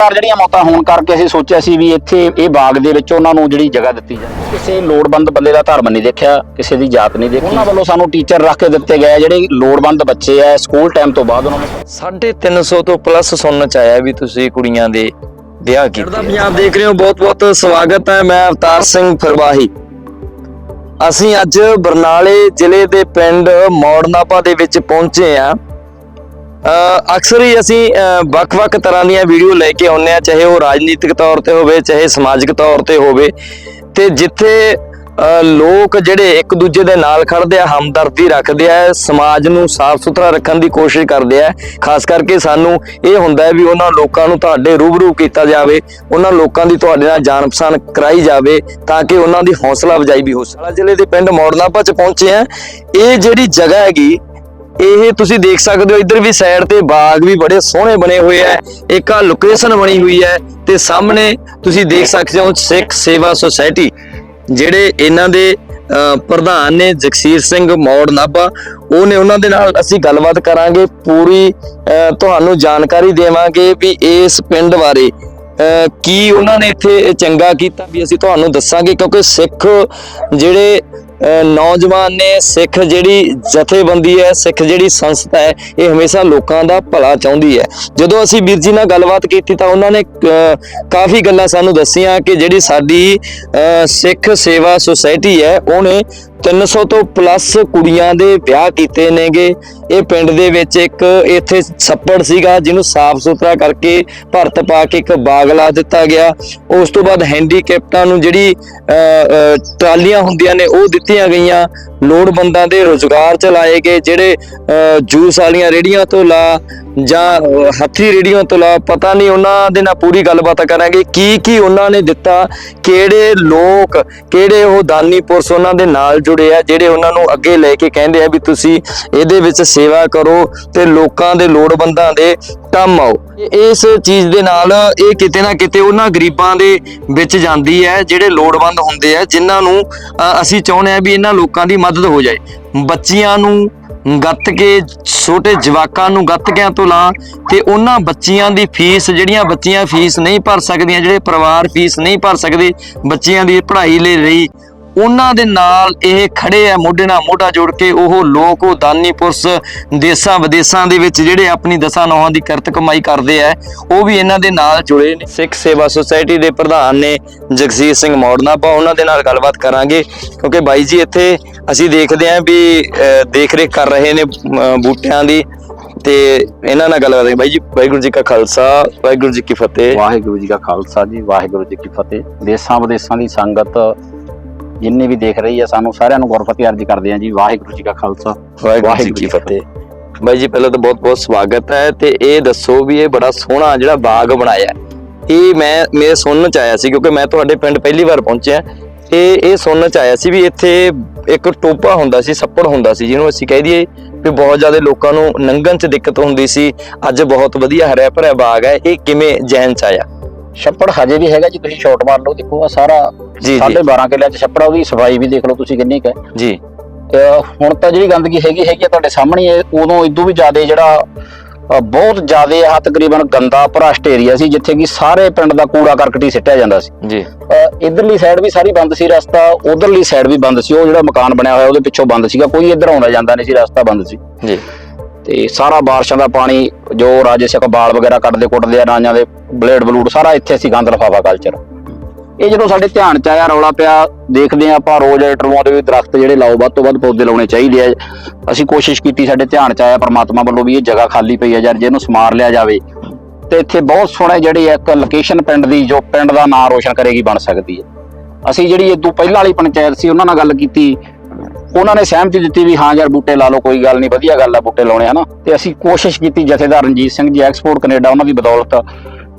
ਚਾਰ ਜਿਹੜੀਆਂ ਮੌਤਾਂ ਹੋਣ ਕਰਕੇ ਅਸੀਂ ਸੋਚਿਆ ਸੀ ਵੀ ਇੱਥੇ ਇਹ ਬਾਗ ਦੇ ਵਿੱਚ ਉਹਨਾਂ ਨੂੰ ਜਿਹੜੀ ਜਗ੍ਹਾ ਦਿੱਤੀ ਜਾਵੇ। ਕਿਸੇ ਲੋੜਵੰਦ ਬੰਦੇ ਦਾ ਧਰਮ ਨਹੀਂ ਦੇਖਿਆ ਕਿਸੇ ਦੀ ਜਾਤ ਨਹੀਂ ਦੇਖੀ। ਉਹਨਾਂ ਵੱਲੋਂ ਸਾਨੂੰ ਟੀਚਰ ਰੱਖ ਕੇ ਦਿੱਤੇ ਗਏ ਜਿਹੜੇ ਲੋੜਵੰਦ ਬੱਚੇ ਆ ਸਕੂਲ ਟਾਈਮ ਤੋਂ ਬਾਅਦ ਉਹਨਾਂ ਨੂੰ 350 ਤੋਂ ਪਲੱਸ ਸੁਣਨ ਚ ਆਇਆ ਵੀ ਤੁਸੀਂ ਕੁੜੀਆਂ ਦੇ ਵਿਆਹ ਕੀਤੇ। ਚੜਦਾ ਪੰਜਾਬ ਦੇਖ ਰਹੇ ਹੋ ਬਹੁਤ ਬਹੁਤ ਸਵਾਗਤ ਹੈ ਮੈਂ ਅਵਤਾਰ ਸਿੰਘ ਫਰਵਾਹੀ। ਅਸੀਂ ਅੱਜ ਬਰਨਾਲੇ ਜ਼ਿਲ੍ਹੇ ਦੇ ਪਿੰਡ ਮੌੜਨਾਪਾ ਦੇ ਵਿੱਚ ਪਹੁੰਚੇ ਆ ਅਕਸਰ ਹੀ ਅਸੀਂ ਵੱਖ-ਵੱਖ ਤਰ੍ਹਾਂ ਦੀਆਂ ਵੀਡੀਓ ਲੈ ਕੇ ਆਉਂਦੇ ਆ ਚਾਹੇ ਉਹ ਰਾਜਨੀਤਿਕ ਤੌਰ ਤੇ ਹੋਵੇ, ਚਾਹੇ ਸਮਾਜਿਕ ਤੌਰ ਤੇ ਹੋਵੇ। ਤੇ ਜਿੱਥੇ ਲੋਕ ਜਿਹੜੇ ਇੱਕ ਦੂਜੇ ਦੇ ਨਾਲ ਖੜਦੇ ਆ, ਹਮਦਰਦੀ ਰੱਖਦੇ ਆ, ਸਮਾਜ ਨੂੰ ਸਾਫ਼ ਸੁਥਰਾ ਰੱਖਣ ਦੀ ਕੋਸ਼ਿਸ਼ ਕਰਦੇ ਆ, ਖਾਸ ਕਰਕੇ ਸਾਨੂੰ ਇਹ ਹੁੰਦਾ ਹੈ ਵੀ ਉਹਨਾਂ ਲੋਕਾਂ ਨੂੰ ਤੁਹਾਡੇ ਰੂਬਰੂ ਕੀਤਾ ਜਾਵੇ, ਉਹਨਾਂ ਲੋਕਾਂ ਦੀ ਤੁਹਾਡੇ ਨਾਲ ਜਾਣ ਪਛਾਣ ਕਰਾਈ ਜਾਵੇ, ਤਾਂ ਕਿ ਉਹਨਾਂ ਦੀ ਹੌਸਲਾ ਅਫਜ਼ਾਈ ਵੀ ਹੋ ਸਕੇ। ਸਾਲਾ ਜ਼ਿਲ੍ਹੇ ਦੇ ਪਿੰਡ ਮੌੜਨਾਪਾ ਚ ਪਹੁੰਚੇ ਆ ਇਹ ਜਿਹੜੀ ਜਗ੍ਹਾ ਹੈਗੀ ਇਹ ਤੁਸੀਂ ਦੇਖ ਸਕਦੇ ਹੋ ਇੱਧਰ ਵੀ ਸਾਈਡ ਤੇ ਬਾਗ ਵੀ ਬੜੇ ਸੋਹਣੇ ਬਣੇ ਹੋਏ ਆ। ਇੱਕ ਆ ਲੋਕੇਸ਼ਨ ਬਣੀ ਹੋਈ ਹੈ ਤੇ ਸਾਹਮਣੇ ਤੁਸੀਂ ਦੇਖ ਸਕਦੇ ਹੋ ਸਿੱਖ ਸੇਵਾ ਸੁਸਾਇਟੀ ਜਿਹੜੇ ਇਹਨਾਂ ਦੇ ਪ੍ਰਧਾਨ ਨੇ ਜਗਸੀਰ ਸਿੰਘ ਮੌੜ ਨਾਭਾ। ਉਹਨੇ ਉਹਨਾਂ ਦੇ ਨਾਲ ਅਸੀਂ ਗੱਲਬਾਤ ਕਰਾਂਗੇ ਪੂਰੀ ਅਹ, ਤੁਹਾਨੂੰ ਜਾਣਕਾਰੀ ਦੇਵਾਂਗੇ ਵੀ ਇਸ ਪਿੰਡ ਬਾਰੇ ਅਹ, ਕੀ ਉਹਨਾਂ ਨੇ ਇੱਥੇ ਚੰਗਾ ਕੀਤਾ ਵੀ ਅਸੀਂ ਤੁਹਾਨੂੰ ਦੱਸਾਂਗੇ ਕਿਉਂਕਿ ਸਿੱਖ ਜਿਹੜੇ ਨੌਜਵਾਨ ਨੇ ਸਿੱਖ ਜਿਹੜੀ ਜਥੇਬੰਦੀ ਹੈ ਸਿੱਖ ਜਿਹੜੀ ਸੰਸਥਾ ਹੈ ਇਹ ਹਮੇਸ਼ਾ ਲੋਕਾਂ ਦਾ ਭਲਾ ਚਾਹੁੰਦੀ ਹੈ। ਜਦੋਂ ਅਸੀਂ ਵੀਰ ਜੀ ਨਾਲ ਗੱਲਬਾਤ ਕੀਤੀ ਤਾਂ ਉਹਨਾਂ ਨੇ ਅਹ, ਕਾਫੀ ਗੱਲਾਂ ਸਾਨੂੰ ਦੱਸੀਆਂ ਕਿ ਜਿਹੜੀ ਸਾਡੀ ਅਹ, ਸਿੱਖ ਸੇਵਾ ਸੁਸਾਇਟੀ ਹੈ ਉਹਨੇ 300 ਤੋਂ ਪਲੱਸ ਕੁੜੀਆਂ ਦੇ ਵਿਆਹ ਕੀਤੇ ਨੇਗੇ। ਇਹ ਪਿੰਡ ਦੇ ਵਿੱਚ ਇੱਕ ਇੱਥੇ ਛੱਪੜ ਸੀਗਾ ਜਿਹਨੂੰ ਸਾਫ਼ ਸੁਥਰਾ ਕਰਕੇ ਭਰਤ ਪਾ ਕੇ ਇੱਕ ਬਾਗ ਲਾ ਦਿੱਤਾ ਗਿਆ। ਉਸ ਤੋਂ ਬਾਅਦ ਹੈਂਡੀਕੈਪਟਾਂ ਨੂੰ ਜਿਹੜੀ ਅਹ, ਟਰਾਲੀਆਂ ਹੁੰਦੀਆਂ ਨੇ ਉਹ ਦਿੱਤੀਆਂ ਗਈਆਂ। ਲੋੜਵੰਦਾਂ ਦੇ ਰੋਜ਼ਗਾਰ ਚਲਾਏ ਗਏ ਜਿਹੜੇ ਅਹ, ਜੂਸ ਵਾਲੀਆਂ ਰੇੜੀਆਂ ਤੋਂ ਲਾ ਜਾਂ ਹੱਥੀ ਰੇੜੀਆਂ ਤੋਂ ਲਾ ਪਤਾ ਨਹੀਂ ਉਹਨਾਂ ਦੇ ਨਾਲ ਪੂਰੀ ਗੱਲਬਾਤ ਕਰਾਂਗੇ। ਕੀ ਕੀ ਉਹਨਾਂ ਨੇ ਦਿੱਤਾ? ਕਿਹੜੇ ਲੋਕ ਕਿਹੜੇ ਉਹ ਦਾਨੀ ਪੁਰਸ਼ ਉਹਨਾਂ ਦੇ ਨਾਲ ਜੁੜੇ ਆ ਜਿਹੜੇ ਉਹਨਾਂ ਨੂੰ ਅੱਗੇ ਲੈ ਕੇ ਕਹਿੰਦੇ ਆ ਵੀ ਤੁਸੀਂ ਇਹਦੇ ਵਿੱਚ ਸੇਵਾ ਕਰੋ ਤੇ ਲੋਕਾਂ ਦੇ ਲੋੜਵੰਦਾਂ ਦੇ ਕੰਮ ਆਓ। ਇਸ ਚੀਜ਼ ਦੇ ਨਾਲ ਇਹ ਕਿਤੇ ਨਾ ਕਿਤੇ ਉਹਨਾਂ ਗਰੀਬਾਂ ਦੇ ਵਿੱਚ ਜਾਂਦੀ ਹੈ, ਜਿਹੜੇ ਲੋੜਵੰਦ ਹੁੰਦੇ ਆ, ਜਿਨ੍ਹਾਂ ਨੂੰ ਅਸੀਂ ਚਾਹੁੰਦੇ ਆ ਵੀ ਇਹਨਾਂ ਲੋਕਾਂ ਦੀ ਮਦਦ ਹੋ ਜਾਏ। ਬੱਚੀਆਂ ਨੂੰ ਗੱਤ ਕੇ, ਛੋਟੇ ਜਵਾਕਾਂ ਨੂੰ ਗੱਤਕਿਆਂ ਤੋਂ ਲਾ ਤੇ ਉਹਨਾਂ ਬੱਚੀਆਂ ਦੀ ਫੀਸ, ਜਿਹੜੀਆਂ ਬੱਚੀਆਂ ਫੀਸ ਨਹੀਂ ਭਰ ਸਕਦੀਆਂ, ਜਿਹੜੇ ਪਰਿਵਾਰ ਫੀਸ ਨਹੀਂ ਭਰ ਸਕਦੇ, ਬੱਚਿਆਂ ਦੀ ਪੜ੍ਹਾਈ ਲਈ ਲਈ ਉਹਨਾਂ ਦੇ ਨਾਲ ਇਹ ਖੜੇ ਆ ਮੋਢੇ ਨਾਲ ਮੋਢਾ ਜੋੜ ਕੇ ਉਹ ਲੋਕ ਉਹ ਦਾਨੀ ਪੁਰਸ਼ ਦੇਸਾਂ ਵਿਦੇਸਾਂ ਦੇ ਵਿੱਚ ਜਿਹੜੇ ਆਪਣੀ ਦਸਾਂ ਨੌਹਾਂ ਦੀ ਕਿਰਤ ਕਮਾਈ ਕਰਦੇ ਆ ਉਹ ਵੀ ਇਹਨਾਂ ਦੇ ਨਾਲ ਜੁੜੇ ਨੇ। ਸਿੱਖ ਸੇਵਾ ਸੁਸਾਇਟੀ ਦੇ ਪ੍ਰਧਾਨ ਨੇ ਜਗਸੀਰ ਸਿੰਘ ਮੌੜਨਾ ਆਪਾਂ ਉਹਨਾਂ ਦੇ ਨਾਲ ਗੱਲਬਾਤ ਕਰਾਂਗੇ ਕਿਉਂਕਿ ਬਾਈ ਜੀ ਇੱਥੇ ਅਸੀਂ ਦੇਖਦੇ ਆਂ ਵੀ ਅਹ, ਦੇਖ ਰੇਖ ਕਰ ਰਹੇ ਨੇ ਬੂਟਿਆਂ ਦੀ ਤੇ ਇਹਨਾਂ ਨਾਲ ਗੱਲ ਕਰਦੇ ਬਾਈ ਜੀ ਵਾਹਿਗੁਰੂ ਜੀ ਕਾ ਖਾਲਸਾ ਵਾਹਿਗੁਰੂ ਜੀ ਕੀ ਫਤਿਹ। ਵਾਹਿਗੁਰੂ ਜੀ ਕਾ ਖਾਲਸਾ ਜੀ ਵਾਹਿਗੁਰੂ ਜੀ ਕੀ ਫਤਿਹ। ਦੇਸਾਂ ਵਿਦੇਸਾਂ ਦੀ ਸੰਗਤ ਜਿੰਨੇ ਵੀ ਦੇਖ ਰਹੀ ਹੈ ਸਾਨੂੰ ਸਾਰਿਆਂ ਨੂੰ ਗੁਰਫਤਿਹ ਅਰਜ਼ ਕਰਦੇ ਹਾਂ ਜੀ ਵਾਹਿਗੁਰੂ ਜੀ ਕਾ ਖਾਲਸਾ ਵਾਹਿਗੁਰੂ ਜੀ ਕੀ ਫਤਿਹ। ਬਾਈ ਜੀ ਪਹਿਲਾਂ ਤਾਂ ਬਹੁਤ ਬਹੁਤ ਸਵਾਗਤ ਹੈ ਤੇ ਇਹ ਦੱਸੋ ਵੀ ਇਹ ਬੜਾ ਸੋਹਣਾ ਜਿਹੜਾ ਬਾਗ ਬਣਾਇਆ ਇਹ ਮੈਂ ਮੇਰੇ ਸੁਣਨ ਚ ਆਇਆ ਸੀ ਕਿਉਂਕਿ ਮੈਂ ਤੁਹਾਡੇ ਪਿੰਡ ਪਹਿਲੀ ਵਾਰ ਪਹੁੰਚਿਆ। ਇਹ ਇਹ ਸੁਣਨ ਚ ਆਇਆ ਸੀ ਵੀ ਇੱਥੇ ਇੱਕ ਟੋਪਾ ਹੁੰਦਾ ਸੀ ਸੱਪੜ ਹੁੰਦਾ ਸੀ ਜਿਹਨੂੰ ਅਸੀਂ ਕਹਿ ਦਈਏ ਵੀ ਬਹੁਤ ਜ਼ਿਆਦਾ ਲੋਕਾਂ ਨੂੰ ਲੰਘਣ ਚ ਦਿੱਕਤ ਹੁੰਦੀ ਸੀ। ਅੱਜ ਬਹੁਤ ਵਧੀਆ ਹਰਿਆ ਭਰਿਆ ਬਾਗ ਹੈ। ਇਹ ਕਿਵੇਂ ਜਹਿਨ ਚ ਆਇਆ? ਛੱਪੜ ਹਜੇ ਵੀ ਹੈਗਾ ਜੀ ਤੁਸੀਂ ਸ਼ਾਟ ਮਾਰ ਲਓ ਦੇਖੋ ਆ ਸਾਰਾ ਜੀ ਸਾਢੇ ਜੀ 12 ਕਿੱਲਿਆਂ ਚ ਛੱਪੜ ਉਹਦੀ ਸਫ਼ਾਈ ਵੀ ਦੇਖ ਲਓ ਤੁਸੀਂ ਕਿੰਨੀ ਕੁ ਹੈ। ਜੀ। ਤੇ ਹੁਣ ਤਾਂ ਜਿਹੜੀ ਗੰਦਗੀ ਹੈਗੀ ਹੈਗੀ ਆ ਤੁਹਾਡੇ ਸਾਹਮਣੇ ਹੀ ਹੈ ਉਦੋਂ ਇਦੋਂ ਵੀ ਜ਼ਿਆਦਾ ਜਿਹੜਾ ਅ, ਬਹੁਤ ਜ਼ਿਆਦਾ ਆ ਤਕਰੀਬਨ ਗੰਦਾ ਭ੍ਰਸ਼ਟ ਏਰੀਆ ਸੀ ਜਿੱਥੇ ਕਿ ਸਾਰੇ ਪਿੰਡ ਦਾ ਕੂੜਾ ਕਰਕਟ ਹੀ ਸਿੱਟਿਆ ਜਾਂਦਾ ਸੀ। ਜੀ। ਅ, ਇਧਰਲੀ ਸਾਈਡ ਵੀ ਸਾਰੀ ਬੰਦ ਸੀ ਰਸਤਾ ਉਧਰਲੀ ਸਾਈਡ ਵੀ ਬੰਦ ਸੀ ਉਹ ਜਿਹੜਾ ਮਕਾਨ ਬਣਿਆ ਹੋਇਆ ਉਹਦੇ ਪਿੱਛੋਂ ਬੰਦ ਸੀਗਾ ਕੋਈ ਇੱਧਰ ਆਉਂਦਾ ਜਾਂਦਾ ਨਹੀਂ ਸੀ ਰਸਤਾ ਬੰਦ ਸੀ। ਜੀ। ਤੇ ਸਾਰਾ ਬਾਰਿਸ਼ਾਂ ਦਾ ਪਾਣੀ ਜੋ ਰਾਜੇ ਸਿੱਖ ਬਾਲ ਵਗੈਰਾ ਕੱਢਦੇ ਕੁੱਟਦੇ ਆ ਰਾਂਝਾਂ ਦੇ ਬਲੇਡ ਬਲੂਡ ਸਾਰਾ ਇੱਥੇ ਸੀ ਗੰਦ ਲਫਾਫਾ ਕਲਚਰ ਇਹ ਜਦੋਂ ਸਾਡੇ ਧਿਆਨ ਚ ਆਇਆ, ਰੌਲਾ ਪਿਆ, ਦੇਖਦੇ ਆ ਆਪਾਂ ਰੋਜ਼ ਦੇ ਵੀ ਦਰਖਤ ਜਿਹੜੇ ਲਾਓ, ਵੱਧ ਤੋਂ ਵੱਧ ਪੌਦੇ ਲਾਉਣੇ ਚਾਹੀਦੇ ਆ। ਅਸੀਂ ਕੋਸ਼ਿਸ਼ ਕੀਤੀ ਸਾਡੇ ਧਿਆਨ ਚ ਆਇਆ, ਪਰਮਾਤਮਾ ਵੱਲੋਂ ਵੀ ਇਹ ਜਗ੍ਹਾ ਖਾਲੀ ਪਈ ਆ, ਯਾਰ ਜੇ ਇਹਨੂੰ ਸਮਾਰ ਲਿਆ ਜਾਵੇ, ਤੇ ਇੱਥੇ ਬਹੁਤ ਸੋਹਣਾ ਜਿਹੜੀ ਇੱਕ ਲੋਕੇਸ਼ਨ ਪਿੰਡ ਦੀ, ਜੋ ਪਿੰਡ ਦਾ ਨਾਂ ਰੋਸ਼ਨ ਕਰੇਗੀ, ਬਣ ਸਕਦੀ ਹੈ ਅਸੀਂ ਜਿਹੜੀ ਇਹ ਤੋਂ ਪਹਿਲਾਂ ਵਾਲੀ ਪੰਚਾਇਤ ਸੀ, ਉਹਨਾਂ ਨਾਲ ਗੱਲ ਕੀਤੀ। ਉਹਨਾਂ ਨੇ ਸਹਿਮਤੀ ਦਿੱਤੀ ਵੀ ਹਾਂ ਯਾਰ, ਬੂਟੇ ਲਾ ਲਓ, ਕੋਈ ਗੱਲ ਨਹੀਂ, ਵਧੀਆ ਗੱਲ ਆ, ਬੂਟੇ ਲਾਉਣੇ, ਹਨਾ। ਤੇ ਅਸੀਂ ਕੋਸ਼ਿਸ਼ ਕੀਤੀ ਜਥੇਦਾਰ ਰਣਜੀਤ ਸਿੰਘ ਜੀ, ਐਕਸਪੋਰਟ ਕੈਨੇਡਾ, ਉਹਨਾਂ ਦੀ ਬਦੌਲਤ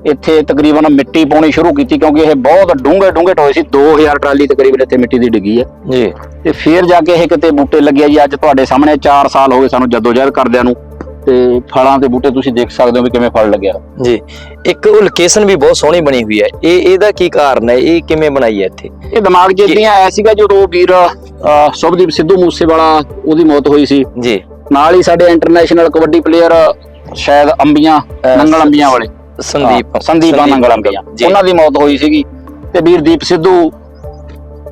ਇੱਥੇ ਤਕਰੀਬਨ ਮਿੱਟੀ ਪਾਉਣੀ ਸ਼ੁਰੂ ਕੀਤੀ ਕਿਉਂਕਿ ਇਹ ਬਹੁਤ ਡੂੰਘੇ ਡੂੰਘੇ ਟੋਏ ਸੀ 2000 ਟਰਾਲੀ ਤਕਰੀਬਨ ਇੱਥੇ ਮਿੱਟੀ ਦੀ ਡਿੱਗੀ ਹੈ ਜੀ। ਤੇ ਫਿਰ ਜਾ ਕੇ ਇਹ ਕਿਤੇ ਬੂਟੇ ਲੱਗੇ ਆ ਜੀ ਅੱਜ ਤੁਹਾਡੇ ਸਾਹਮਣੇ 4 ਸਾਲ ਹੋ ਗਏ ਸਾਨੂੰ ਜਦੋਜਹਿਦ ਕਰਦਿਆਂ ਨੂੰ। ਤੇ ਫਲਾਂ ਦੇ ਬੂਟੇ ਤੁਸੀਂ ਦੇਖ ਸਕਦੇ ਹੋ ਵੀ ਕਿਵੇਂ ਫਲ ਲੱਗਿਆ। ਜੀ। ਇੱਕ ਉਹ ਲੋਕੇਸ਼ਨ ਵੀ ਬਹੁਤ ਸੋਹਣੀ ਬਣੀ ਹੋਈ ਹੈ। ਇਹ ਇਹਦਾ ਕੀ ਕਾਰਨ ਹੈ? ਇਹ ਕਿਵੇਂ ਬਣਾਈ ਹੈ ਇੱਥੇ? ਇਹ ਦਿਮਾਗ 'ਚ ਇਦਾਂ ਆਇਆ ਸੀਗਾ ਜਦੋਂ ਵੀਰ ਸ਼ੁਭਦੀਪ ਸਿੱਧੂ ਮੂਸੇਵਾਲਾ ਉਹਦੀ ਮੌਤ ਹੋਈ ਸੀ। ਜੀ। ਨਾਲ ਹੀ ਸਾਡੇ ਇੰਟਰਨੈਸ਼ਨਲ ਕਬੱਡੀ ਪਲੇਅਰ ਸ਼ਾਇਦ ਅੰਬੀਆਂ ਨੰਗਲ ਅੰਬੀਆਂ ਵਾਲੇ। ਸੰਦੀਪ ਸੰਦੀਪ ਨੰਗਲ ਅੰਬੀਆਂ ਜੀ। ਉਹਨਾਂ ਦੀ ਮੌਤ ਹੋਈ ਸੀਗੀ ਤੇ ਵੀਰ ਦੀਪ ਸਿੱਧੂ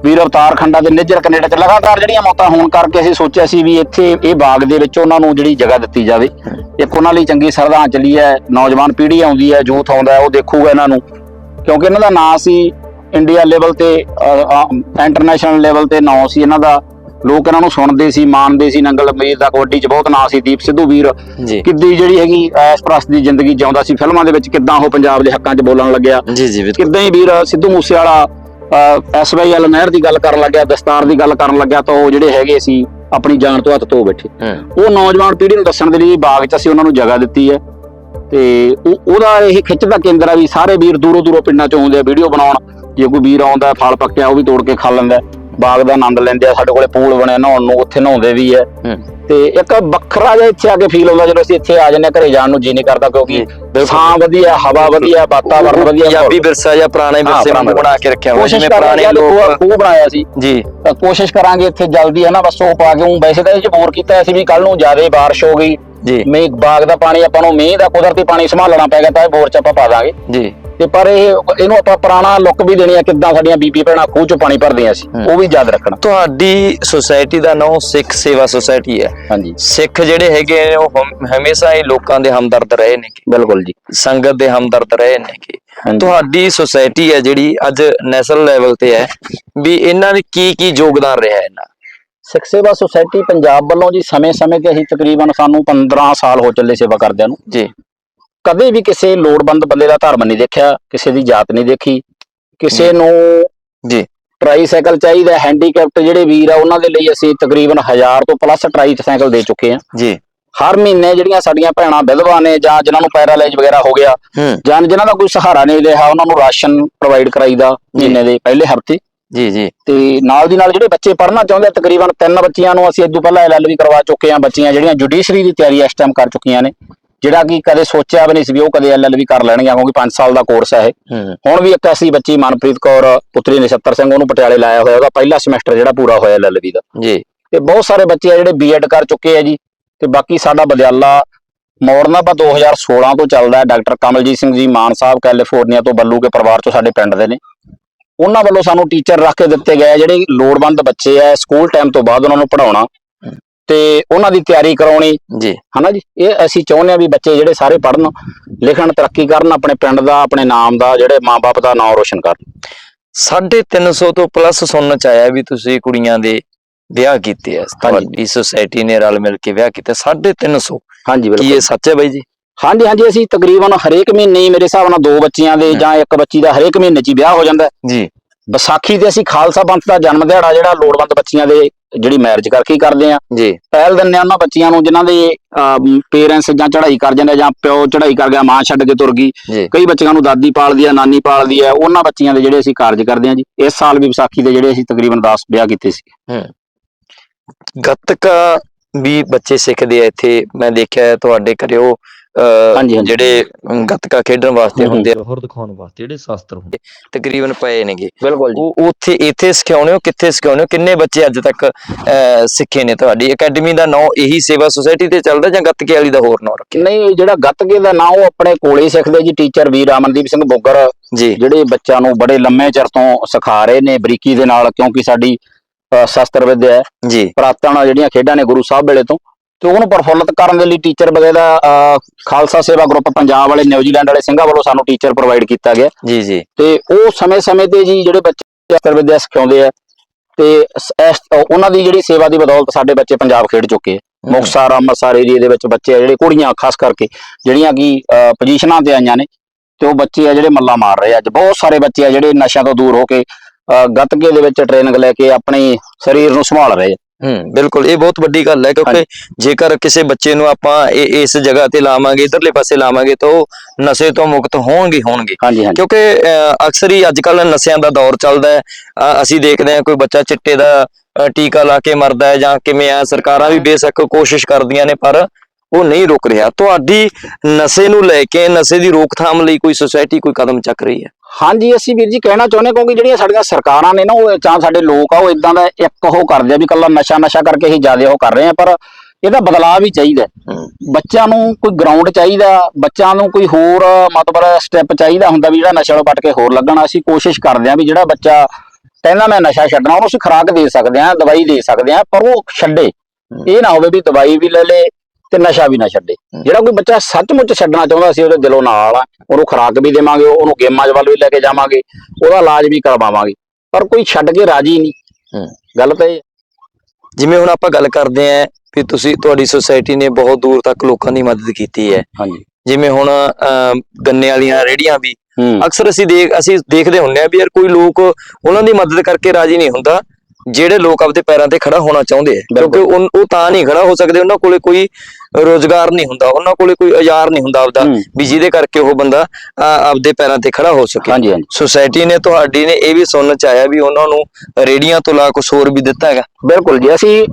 ਵੀਰ ਅਵਤਾਰ ਖੰਡਾ ਦੇ ਨਿੱਜਰ ਕੈਨੇਡਾ ਚ ਲਗਾਤਾਰ ਜਿਹੜੀਆਂ ਮੌਤਾਂ ਹੋਣ ਕਰਕੇ ਅਸੀਂ ਸੋਚਿਆ ਸੀ ਵੀ ਇੱਥੇ ਇਹ ਬਾਗ ਦੇ ਵਿੱਚ ਉਹਨਾਂ ਨੂੰ ਜਿਹੜੀ ਜਗ੍ਹਾ ਦਿੱਤੀ ਜਾਵੇ। ਇੱਕ ਉਹਨਾਂ ਲਈ ਚੰਗੀ ਸਰਧਾਂਜਲੀ ਹੈ ਨੌਜਵਾਨ ਪੀੜ੍ਹੀ ਆਉਂਦੀ ਹੈ ਯੂਥ ਆਉਂਦਾ ਹੈ ਉਹ ਦੇਖੂਗਾ ਇਹਨਾਂ ਨੂੰ। ਕਿਉਂਕਿ ਇਹਨਾਂ ਦਾ ਨਾਂ ਸੀ ਇੰਡੀਆ ਲੈਵਲ ਤੇ ਇੰਟਰਨੈਸ਼ਨਲ ਲੈਵਲ ਤੇ ਨਾਂ ਸੀ ਇਹਨਾਂ ਦਾ। ਲੋਕ ਇਹਨਾਂ ਨੂੰ ਸੁਣਦੇ ਸੀ ਮਾਣਦੇ ਸੀ ਨੰਗਲ ਮੀਰ ਦਾ ਕਬੱਡੀ 'ਚ ਬਹੁਤ ਨਾਂ ਸੀ ਦੀਪ ਸਿੱਧੂ ਵੀਰ। ਜੀ। ਕਿੱਦੀ ਜਿਹੜੀ ਹੈਗੀ ਐਸ ਪ੍ਰਸਤ ਦੀ ਜ਼ਿੰਦਗੀ ਜਿਉਂਦਾ ਸੀ ਫਿਲਮਾਂ ਦੇ ਵਿੱਚ ਕਿੱਦਾਂ ਉਹ ਪੰਜਾਬ ਦੇ ਹੱਕਾਂ 'ਚ ਬੋਲਣ ਲੱਗਿਆ। ਜੀ ਜੀ ਬਿਲਕੁਲ। ਕਿੱਦਾਂ ਹੀ ਵੀਰ ਸਿੱਧੂ ਮੂਸੇ ਵਾਲਾ ਐਸਵਾਈਐਲ ਨਹਿਰ ਦੀ ਗੱਲ ਕਰਨ ਲੱਗਿਆ ਦਸਤਾਰ ਦੀ ਗੱਲ ਕਰਨ ਲੱਗਿਆ ਤਾਂ ਉਹ ਜਿਹੜੇ ਹੈਗੇ ਸੀ ਆਪਣੀ ਜਾਨ ਤੋਂ ਹੱਥ ਧੋ ਬੈਠੇ। ਉਹ ਨੌਜਵਾਨ ਪੀੜ੍ਹੀ ਨੂੰ ਦੱਸਣ ਦੇ ਲਈ ਬਾਗ 'ਚ ਅਸੀਂ ਉਹਨਾਂ ਨੂੰ ਜਗ੍ਹਾ ਦਿੱਤੀ ਹੈ। ਤੇ ਉਹ- ਉਹਦਾ ਇਹ ਖਿੱਚ ਦਾ ਕੇਂਦਰ ਆ ਵੀ ਸਾਰੇ ਵੀਰ ਦੂਰੋਂ ਦੂਰੋਂ ਪਿੰਡਾਂ 'ਚੋਂ ਆਉਂਦੇ ਆ ਵੀਡੀਓ ਬਣਾਉਣ। ਜੇ ਕੋਈ ਵੀਰ ਆਉਂਦਾ ਫਲ ਪੱਕਿਆ ਉਹ ਵੀ ਤੋੜ ਕੇ ਖਾ ਲੈਂਦਾ। ਬਾਗ ਦਾ ਆਨੰਦ ਲੈਂਦੇ ਆ ਸਾਡੇ ਕੋਲੇ ਪੂਲ ਬਣਿਆ ਨਹਾਉਣ ਨੂੰ ਉੱਥੇ ਨਹਾਉਂਦੇ ਵੀ ਹੂੰ। ਤੇ ਇੱਕ ਵੱਖਰਾ ਜਿਹਾ ਇੱਥੇ ਆ ਕੇ ਫੀਲ ਹੁੰਦਾ ਜਦੋਂ ਅਸੀਂ ਇੱਥੇ ਆ ਜਾਂਦੇ ਘਰੇ ਜਾਣ ਨੂੰ ਜੀ ਨਹੀਂ ਕਰਦਾ ਕਿਉਂਕਿ। ਥਾਂ ਵਧੀਆ ਹਵਾ ਵਧੀਆ ਵਾਤਾਵਰਨ ਵਧੀਆ ਪੰਜਾਬੀ ਵਿਰਸਾ ਜਾਂ ਪੁਰਾਣੇ ਵਿਰਸੇ ਨੂੰ ਬਣਾ ਕੇ ਰੱਖਿਆ ਹੋਇਆ ਜਿਵੇਂ ਪੁਰਾਣੇ ਲੋਕ ਖੂਹ ਬਣਾਇਆ ਸੀ। ਜੀ। ਕੋਸ਼ਿਸ਼ ਕਰਾਂਗੇ ਇੱਥੇ ਜਲਦੀ ਹੈ ਨਾ ਬਸ ਉਹ ਪਾ ਕੇ ਊਂ ਵੈਸੇ ਤਾਂ ਇਹ ਚ ਬੋਰ ਕੀਤਾ ਸੀ ਵੀ ਕੱਲ ਨੂੰ ਜ਼ਿਆਦਾ ਬਾਰਿਸ਼ ਹੋ ਗਈ। ਜੀ। ਮੀਂਹ ਬਾਗ ਦਾ ਪਾਣੀ ਆਪਾਂ ਨੂੰ ਮੀਂਹ ਦਾ ਕੁਦਰਤੀ ਪਾਣੀ ਸੰਭਾਲਣਾ ਪੈਗਾ ਤਾਂ ਇਹ ਬੋਰ ਚ ਆਪਾਂ ਪਾ ਦਾਂਗੇ। ਜੀ। ਤੇ ਪਰ ਇਹ ਇਹਨੂੰ ਆਪਾਂ ਪੁਰਾਣਾ ਲੁੱਕ ਵੀ ਦੇਣੀ ਆ ਕਿੱਦਾਂ ਸਾਡੀਆਂ ਬੀਬੀ ਭੈਣਾਂ ਖੂਹ ਚੋਂ ਪਾਣੀ ਭਰਦੀਆਂ ਸੀ। ਉਹ ਵੀ ਯਾਦ ਰੱਖਣਾ। ਤੁਹਾਡੀ ਸੁਸਾਇਟੀ ਦਾ ਨਾਮ ਸਿੱਖ ਸੇਵਾ ਸੁਸਾਇਟੀ ਹੈ। ਹਾਂਜੀ। ਸਿੱਖ ਜਿਹੜੇ ਹੈਗੇ ਨੇ ਉਹ ਹਮ- ਹਮੇਸ਼ਾ ਹੀ ਲੋਕਾਂ ਦੇ ਹਮਦਰਦ ਰਹੇ ਨੇ ਬਿਲਕੁਲ ਜੀ। ਸੰਗਤ ਦੇ ਹਮਦਰਦ ਰਹੇ ਨੇ ਕਿ। ਤੁਹਾਡੀ ਸੁਸਾਇਟੀ ਹੈ ਜਿਹੜੀ ਅੱਜ ਨੈਸ਼ਨਲ ਲੈਵਲ ਤੇ ਹੈ ਵੀ ਇਹਨਾਂ ਦੀ ਕੀ ਕੀ ਯੋਗਦਾਨ ਰਿਹਾ ਇਹਨਾਂ? ਸਿੱਖ ਸੇਵਾ ਸੁਸਾਇਟੀ ਪੰਜਾਬ ਵੱਲੋਂ ਜੀ ਸਮੇਂ-ਸਮੇਂ ਤੇ ਅਸੀਂ ਤਕਰੀਬਨ ਸਾਨੂੰ 15 ਸਾਲ ਹੋ ਚੱਲੇ ਸੇਵਾ ਕਰਦਿਆਂ ਨੂੰ। ਜੀ। ਕਦੇ ਵੀ ਕਿਸੇ ਲੋੜਵੰਦ ਬੰਦੇ ਦਾ ਧਰਮ ਨਹੀਂ ਦੇਖਿਆ ਕਿਸੇ ਦੀ ਜਾਤ ਨਹੀਂ ਦੇਖੀ ਕਿਸੇ ਨੂੰ ਜੀ। ਟਰਾਈਸਾਈਕਲ ਚਾਹੀਦਾ ਹੈਂਡੀਕੈਪਟ ਜਿਹੜੇ ਵੀਰ ਆ ਉਹਨਾਂ ਦੇ ਲਈ ਅਸੀਂ ਤਕਰੀਬਨ 1000 ਤੋਂ ਪਲੱਸ ਟਰਾਈਸਾਈਕਲ ਦੇ ਚੁੱਕੇ ਹਾਂ। ਜੀ। ਹਰ ਮਹੀਨੇ ਜਿਹੜੀਆਂ ਸਾਡੀਆਂ ਭੈਣਾਂ ਵਿਧਵਾ ਨੇ ਜਾਂ ਜਿਨ੍ਹਾਂ ਨੂੰ ਪੈਰਾਲਾਈਜ਼ ਵਗੈਰਾ ਹੋ ਗਿਆ ਜਾਂ ਜਿਨ੍ਹਾਂ ਦਾ ਕੋਈ ਸਹਾਰਾ ਨਹੀਂ ਰਿਹਾ ਉਹਨਾਂ ਨੂੰ ਰਾਸ਼ਨ ਪ੍ਰੋਵਾਈਡ ਕਰਾਈਦਾ ਮਹੀਨੇ ਦੇ ਪਹਿਲੇ ਹਫ਼ਤੇ। ਜੀ ਜੀ। ਤੇ ਨਾਲ ਦੀ ਨਾਲ ਜਿਹੜੇ ਬੱਚੇ ਪੜ੍ਹਨਾ ਚਾਹੁੰਦੇ ਆ, ਤਕਰੀਬਨ ਤਿੰਨ ਬੱਚਿਆਂ ਨੂੰ ਅਸੀਂ ਇਦੋਂ ਪਹਿਲਾਂ ਐਲਐਲਬੀ ਕਰਵਾ ਚੁੱਕੇ ਹਾਂ ਬੱਚੀਆਂ ਜਿਹੜੀਆਂ ਜੁਡੀਸ਼ਰੀ ਦੀ ਤਿਆਰੀ ਇਸ ਟਾਈਮ ਕਰ ਚੁੱਕੀਆਂ ਨੇ। ਜਿਹੜਾ ਕਿ ਕਦੇ ਸੋਚਿਆ ਵੀ ਨਹੀਂ ਸੀ ਵੀ ਉਹ ਕਦੇ ਐਲਐਲਬੀ ਕਰ ਲੈਣਗੀਆਂ ਕਿਉਂਕਿ 5 ਸਾਲ ਦਾ ਕੋਰਸ ਹੈ ਇਹ। ਹੁਣ ਵੀ ਇੱਕ ਅਸੀਂ ਬੱਚੀ ਮਨਪ੍ਰੀਤ ਕੌਰ ਪੁੱਤਰੀ ਨਛੱਤਰ ਸਿੰਘ ਉਹਨੂੰ ਪਟਿਆਲੇ ਲਾਇਆ ਹੋਇਆ ਉਹਦਾ ਪਹਿਲਾ ਸਮੈਸਟਰ ਜਿਹੜਾ ਪੂਰਾ ਹੋਇਆ ਐਲਐਲਬੀ ਦਾ। ਜੀ। ਤੇ ਬਹੁਤ ਸਾਰੇ ਬੱਚੇ ਆ ਜਿਹੜੇ ਬੀਐਡ ਕਰ ਚੁੱਕੇ ਆ ਜੀ। ਤੇ ਬਾਕੀ ਸਾਡਾ ਬਦਿਆਲਾ ਮੌਰਨਾਪਾ 2016 ਤੋਂ ਚੱਲਦਾ ਹੈ। ਡਾਕਟਰ ਕਮਲਜੀਤ ਸਿੰਘ ਜੀ ਮਾਨ ਸਾਹਿਬ ਕੈਲੀਫੋਰਨੀਆ ਤੋਂ ਬੱਲੂ ਕੇ ਪਰਿਵਾਰ ਚੋਂ ਸਾਡੇ ਪਿੰਡ ਦੇ ਨੇ। ਉਹਨਾਂ ਵੱਲੋਂ ਸਾਨੂੰ ਟੀਚਰ ਰੱਖ ਕੇ ਦਿੱਤੇ ਗਏ ਜਿਹੜੇ ਲੋੜਵੰਦ ਬੱਚੇ ਆ ਸਕੂਲ ਟਾਈਮ ਤੋਂ ਬਾਅਦ ਉਹਨਾਂ ਨੂੰ ਪੜਾਉਣਾ ਤੇ ਉਹਨਾਂ ਦੀ ਤਿਆਰੀ ਕਰਾਉਣੀ। ਜੀ। ਹਨਾ ਜੀ? ਇਹ ਅਸੀਂ ਚਾਹੁੰਦੇ ਆ ਵੀ ਬੱਚੇ ਜਿਹੜੇ ਸਾਰੇ ਪੜਨ ਲਿਖਣ ਤਰੱਕੀ ਕਰਨ ਆਪਣੇ ਪਿੰਡ ਦਾ ਆਪਣੇ ਨਾਮ ਦਾ ਜਿਹੜੇ ਮਾਪੇ ਦਾ ਨਾਮ ਰੋਸ਼ਨ ਕਰਨ। 350 ਤੋਂ ਪਲੱਸ ਸੁਣਨ ਚ ਆਇਆ ਵੀ ਤੁਸੀਂ ਕੁੜੀਆਂ ਦੇ ਵਿਆਹ ਕੀਤੇ ਆ। ਤੁਹਾਡੀ ਸੁਸਾਇਟੀ ਨੇ ਰਲ ਮਿਲ ਕੇ ਵਿਆਹ ਕੀਤੇ। 350 ਹਾਂਜੀ ਕੀ ਬਿਲਕੁਲ ਇਹ ਸੱਚ ਹੈ ਬਾਈ ਜੀ? ਹਾਂਜੀ ਹਾਂਜੀ ਅਸੀਂ ਤਕਰੀਬਨ ਹਰੇਕ ਮਹੀਨੇ ਹੀ ਮੇਰੇ ਹਿਸਾਬ ਨਾਲ ਦੋ ਬੱਚੀਆਂ ਦੇ ਜਾਂ ਇੱਕ ਬੱਚੀ ਦਾ ਹਰੇਕ ਮਹੀਨੇ 'ਚ ਵਿਆਹ ਹੋ ਜਾਂਦਾ। ਜੀ। ਵਿਸਾਖੀ ਤੇ ਅਸੀਂ ਖਾਲਸਾ ਪੰਥ ਦਾ ਜਨਮ ਦਿਹਾੜਾ ਜਿਹੜਾ ਲੋੜਵੰਦ ਬੱਚੀਆਂ ਦੇ ਜਿਹੜੀ ਮੈਰਿਜ ਕਰਕੇ ਹੀ ਕਰਦੇ ਆ। ਜੀ। ਪਹਿਲ ਦਿੰਦੇ ਆ ਉਹਨਾਂ ਬੱਚੀਆਂ ਨੂੰ ਜਿਨ੍ਹਾਂ ਦੇ ਪੇਰੈਂਟਸ ਜਾਂ ਚੜ੍ਹਾਈ ਕਰ ਜਾਂਦੇ ਜਾਂ ਪਿਓ ਚੜ੍ਹਾਈ ਕਰ ਗਿਆ ਮਾਂ ਛੱਡ ਕੇ ਤੁਰ ਗਈ। ਕਈ ਬੱਚਿਆਂ ਨੂੰ ਦਾਦੀ ਪਾਲਦੀ ਆ ਨਾਨੀ ਪਾਲਦੀ ਆ ਉਹਨਾਂ ਬੱਚੀਆਂ ਦੇ ਜਿਹੜੇ ਅਸੀਂ ਕਾਰਜ ਕਰਦੇ ਆ ਜੀ ਇਸ ਸਾਲ ਵੀ ਵਿਸਾਖੀ ਦੇ ਜਿਹੜੇ ਅਸੀਂ ਤਕਰੀਬਨ 10 ਵਿਆਹ ਕੀਤੇ ਸੀ ਗੱਤਕਾ ਵੀ ਬੱਚੇ ਸਿੱਖਦੇ ਆ ਇੱਥੇ। ਮੈਂ ਦੇਖਿਆ ਹੈ ਤੁਹਾਡੇ ਘਰੇ ਉਹ ਹਾਂਜੀ, ਹਾਂਜੀ। ਜਿਹੜੇ ਅਮ, ਗੱਤਕਾ ਖੇਡਣ ਵਾਸਤੇ। ਹੁੰਦੇ ਆ। ਹੋਰ ਦਿਖਾਉਣ ਵਾਸਤੇ ਜਿਹੜੇ ਸ਼ਾਸਤਰ ਹੁੰਦੇ ਤਕਰੀਬਨ ਪਏ ਨੇਗੇ। ਬਿਲਕੁਲ ਉਹ ਉੱਥੇ ਇੱਥੇ ਸਿਖਾਉਣੇ ਹੋ ਕਿੱਥੇ ਸਿਖਾਉਣੇ ਹੋ? ਕਿੰਨੇ ਬੱਚੇ ਅੱਜ ਤੱਕ ਅਹ, ਸਿੱਖੇ ਨੇ ਤੁਹਾਡੀ? ਅਕੈਡਮੀ ਦਾ ਨਾਂ ਇਹੀ ਸੇਵਾ ਸੁਸਾਇਟੀ ਤੇ ਚੱਲਦਾ ਜਾਂ ਗੱਤਕੇ ਵਾਲੀ ਦਾ ਹੋਰ ਨਾਂ ਰੱਖਿਆ? ਨਹੀਂ ਜਿਹੜਾ ਗੱਤਕੇ ਦਾ ਨਾਂ ਉਹ ਆਪਣੇ ਕੋਲੇ ਹੀ ਸਿੱਖਦੇ ਜੀ। ਟੀਚਰ ਵੀਰ ਅਮਨਦੀਪ ਸਿੰਘ ਬੋਗਰ ਜੀ। ਜਿਹੜੇ ਬੱਚਿਆਂ ਨੂੰ ਬੜੇ ਲੰਮੇ ਚਿਰ ਤੋਂ ਸਿਖਾ ਰਹੇ ਨੇ ਬਰੀਕੀ ਦੇ ਨਾਲ ਕਿਉਂਕਿ ਸਾਡੀ ਅ, ਸ਼ਸਤਰ ਵਿਦਿਆ ਹੈ। ਜੀ। ਪ੍ਰਾਤਨ ਜਿਹੜੀਆਂ ਖੇਡਾਂ ਨੇ ਗੁਰੂ ਸਾਹਿਬ ਵੇਲੇ ਤੋਂ ਤੇ ਉਹਨੂੰ ਪ੍ਰਫੁੱਲਤ ਕਰਨ ਦੇ ਲਈ ਟੀਚਰ ਵਗੈਰਾ ਖਾਲਸਾ ਸੇਵਾ ਗਰੁੱਪ ਪੰਜਾਬ ਵਾਲੇ ਨਿਊਜ਼ੀਲੈਂਡ ਵਾਲੇ ਸਿੰਘਾਂ ਵੱਲੋਂ ਸਾਨੂੰ ਟੀਚਰ ਪ੍ਰੋਵਾਈਡ ਕੀਤਾ ਗਿਆ। ਜੀ ਜੀ। ਤੇ ਉਹ ਸਮੇਂ-ਸਮੇਂ ਤੇ ਜੀ ਜਿਹੜੇ ਬੱਚੇ ਸ਼ਸਤਰ ਵਿਦਿਆ ਸਿਖਾਉਂਦੇ ਆ ਤੇ ਉਹਨਾਂ ਦੀ ਜਿਹੜੀ ਸੇਵਾ ਦੀ ਬਦੌਲਤ ਸਾਡੇ ਬੱਚੇ ਪੰਜਾਬ ਖੇਡ ਚੁੱਕੇ ਆ। ਮੁਕਤਸਰ ਅੰਮ੍ਰਿਤਸਰ ਏਰੀਏ ਦੇ ਵਿੱਚ ਬੱਚੇ ਆ ਜਿਹੜੇ ਕੁੜੀਆਂ ਖਾਸ ਕਰਕੇ ਜਿਹੜੀਆਂ ਕਿ ਪੋਜੀਸ਼ਨਾਂ ਤੇ ਆਈਆਂ ਨੇ ਤੇ ਉਹ ਬੱਚੇ ਆ ਜਿਹੜੇ ਮੱਲਾ ਮਾਰ ਰਹੇ ਅੱਜ ਬਹੁਤ ਸਾਰੇ ਬੱਚੇ ਆ ਜਿਹੜੇ ਨਸ਼ਿਆਂ ਤੋਂ ਦੂਰ ਹੋ ਕੇ ਗੱਤਕੇ ਦੇ ਵਿੱਚ ਟ੍ਰੇਨਿੰਗ ਲੈ ਕੇ ਆਪਣੇ ਸਰੀਰ ਨੂੰ ਸੰਭਾਲ ਰਹੇ ਆ। ਹੂੰ ਬਿਲਕੁਲ ਇਹ ਬਹੁਤ ਵੱਡੀ ਗੱਲ ਹੈ ਕਿਉਂਕਿ ਜੇਕਰ ਕਿਸੇ ਬੱਚੇ ਨੂੰ ਆਪਾਂ ਇਸ ਜਗ੍ਹਾ ਤੇ ਲਾਵਾਂਗੇ ਇਧਰਲੇ ਪਾਸੇ ਲਾਵਾਂਗੇ ਤਾਂ ਉਹ ਨਸ਼ੇ ਤੋਂ ਮੁਕਤ ਹੋਣਗੇ ਹੋਣਗੇ। ਕਿਉਂਕਿ ਅਕਸਰ ਹੀ ਅੱਜ ਕੱਲ ਨਸ਼ਿਆਂ ਦਾ ਦੌਰ ਚੱਲਦਾ ਹੈ। ਅਸੀਂ ਦੇਖਦੇ ਹਾਂ ਕੋਈ ਬੱਚਾ ਚਿੱਟੇ ਦਾ ਟੀਕਾ ਲਾ ਕੇ ਮਰਦਾ ਹੈ ਜਾਂ ਕਿਵੇਂ ਆ ਸਰਕਾਰਾਂ ਵੀ ਬੇਸ਼ੱਕ ਕੋਸ਼ਿਸ਼ ਕਰਦੀਆਂ ਨੇ ਪਰ ਉਹ ਨਹੀਂ ਰੁਕ ਰਿਹਾ। ਤੁਹਾਡੀ ਨਸ਼ੇ ਨੂੰ ਲੈ ਕੇ ਨਸ਼ੇ ਦੀ ਰੋਕਥਾਮ ਲਈ ਕੋਈ ਸੁਸਾਇਟੀ ਕੋਈ ਕਦਮ ਚੱਕ ਰਹੀ ਹੈ। ਹਾਂਜੀ ਅਸੀਂ ਵੀਰ ਜੀ ਕਹਿਣਾ ਚਾਹੁੰਦੇ ਕਿਉਂਕਿ ਜਿਹੜੀਆਂ ਸਾਡੀਆਂ ਸਰਕਾਰਾਂ ਨੇ ਨਾ ਉਹ ਜਾਂ ਸਾਡੇ ਲੋਕ ਆ ਉਹ ਇਦਾਂ ਦਾ ਇੱਕ ਉਹ ਕਰਦੇ ਆ ਵੀ ਕੱਲਾ ਨਸ਼ਾ ਨਸ਼ਾ ਕਰਕੇ ਹੀ ਜ਼ਿਆਦਾ ਉਹ ਕਰ ਰਹੇ ਆ ਪਰ ਇਹਦਾ ਬਦਲਾਅ ਵੀ ਚਾਹੀਦਾ ਬੱਚਿਆਂ ਨੂੰ ਕੋਈ ਗਰਾਊਂਡ ਚਾਹੀਦਾ ਬੱਚਿਆਂ ਨੂੰ ਕੋਈ ਹੋਰ ਮਤਲਬ ਸਟੈਪ ਚਾਹੀਦਾ ਹੁੰਦਾ ਵੀ ਜਿਹੜਾ ਨਸ਼ਾ ਤੋਂ ਪਟ ਕੇ ਹੋਰ ਲੱਗਣਾ। ਅਸੀਂ ਕੋਸ਼ਿਸ਼ ਕਰਦੇ ਹਾਂ ਵੀ ਜਿਹੜਾ ਬੱਚਾ ਕਹਿੰਦਾ ਮੈਂ ਨਸ਼ਾ ਛੱਡਣਾ ਉਹਨੂੰ ਅਸੀਂ ਖੁਰਾਕ ਦੇ ਸਕਦੇ ਹਾਂ ਦਵਾਈ ਦੇ ਸਕਦੇ ਹਾਂ ਪਰ ਉਹ ਛੱਡੇ। ਇਹ ਨਾ ਹੋਵੇ ਵੀ ਦਵਾਈ ਵੀ ਲੈ ਲੇ ਤੇ ਨਸ਼ਾ ਵੀ ਨਾ ਛੱਡੇ। ਜਿਹੜਾ ਕੋਈ ਬੱਚਾ ਸੱਚਮੁੱਚ ਛੱਡਣਾ ਚਾਹੁੰਦਾ ਅਸੀਂ ਉਹਦੇ ਦਿਲੋਂ ਨਾਲ ਆ। ਉਹਨੂੰ ਖੁਰਾਕ ਵੀ ਦੇਵਾਂਗੇ ਉਹਨੂੰ ਗੇਮਾਂ 'ਚ ਵੱਲ ਵੀ ਲੈ ਕੇ ਜਾਵਾਂਗੇ ਉਹਦਾ ਇਲਾਜ ਵੀ ਕਰਵਾਵਾਂਗੇ। ਪਰ ਕੋਈ ਛੱਡ ਕੇ ਰਾਜੀ ਨਹੀਂ। ਗੱਲ ਤਾਂ ਇਹ। ਜਿਵੇਂ ਹੁਣ ਆਪਾਂ ਗੱਲ ਕਰਦੇ ਆਂ ਵੀ ਤੁਸੀਂ ਤੁਹਾਡੀ ਸੁਸਾਇਟੀ ਨੇ ਬਹੁਤ ਦੂਰ ਤੱਕ ਲੋਕਾਂ ਦੀ ਮਦਦ ਕੀਤੀ ਹੈ। ਹਾਂਜੀ। ਜਿਵੇਂ ਹੁਣ ਗੰਨੇ ਵਾਲੀਆਂ ਰੇੜੀਆਂ ਵੀ। ਅਕਸਰ ਅਸੀਂ ਦੇਖ ਅਸੀਂ ਦੇਖਦੇ ਹੁੰਦੇ ਆ ਵੀ ਯਾਰ ਕੋਈ ਲੋਕ ਉਹਨਾਂ ਦੀ ਮਦਦ ਕਰਕੇ ਰਾਜੀ ਨਹੀਂ ਹੁੰਦਾ। ਜਿਹੜੇ ਲੋਕ ਆਪਦੇ ਪੈਰਾਂ ਤੇ ਖੜਾ ਹੋਣਾ ਚਾਹੁੰਦੇ ਆ ਕਿਉਂਕਿ ਉਹ ਤਾਂ ਨਹੀਂ ਖੜਾ ਹੋ ਸਕਦੇ ਉਹਨਾਂ ਕੋਲੇ ਕੋਈ ਰੋਜ਼ਗਾਰ ਨਹੀਂ ਹੁੰਦਾ ਉਹਨਾਂ ਕੋਲੇ ਕੋਈ ਔਜ਼ਾਰ ਨਹੀਂ ਹੁੰਦਾ ਆਪਦਾ। ਵੀ ਜਿਹਦੇ ਕਰਕੇ ਉਹ ਬੰਦਾ ਆਪਦੇ ਪੈਰਾਂ ਤੇ ਖੜਾ ਹੋ ਸਕੇ। ਹਾਂਜੀ ਹਾਂਜੀ। ਸੁਸਾਇਟੀ ਨੇ ਤੁਹਾਡੀ ਨੇ ਇਹ ਵੀ ਸੁਣਨ ਚ ਆਇਆ ਵੀ ਉਹਨਾਂ ਨੂੰ ਰੇੜੀਆਂ ਤੋਂ ਲਾ ਕੁਛ ਹੋਰ ਵੀ ਦਿੱਤਾ ਹੈਗਾ। ਬਿਲਕੁਲ ਜੀ ਅਸੀਂ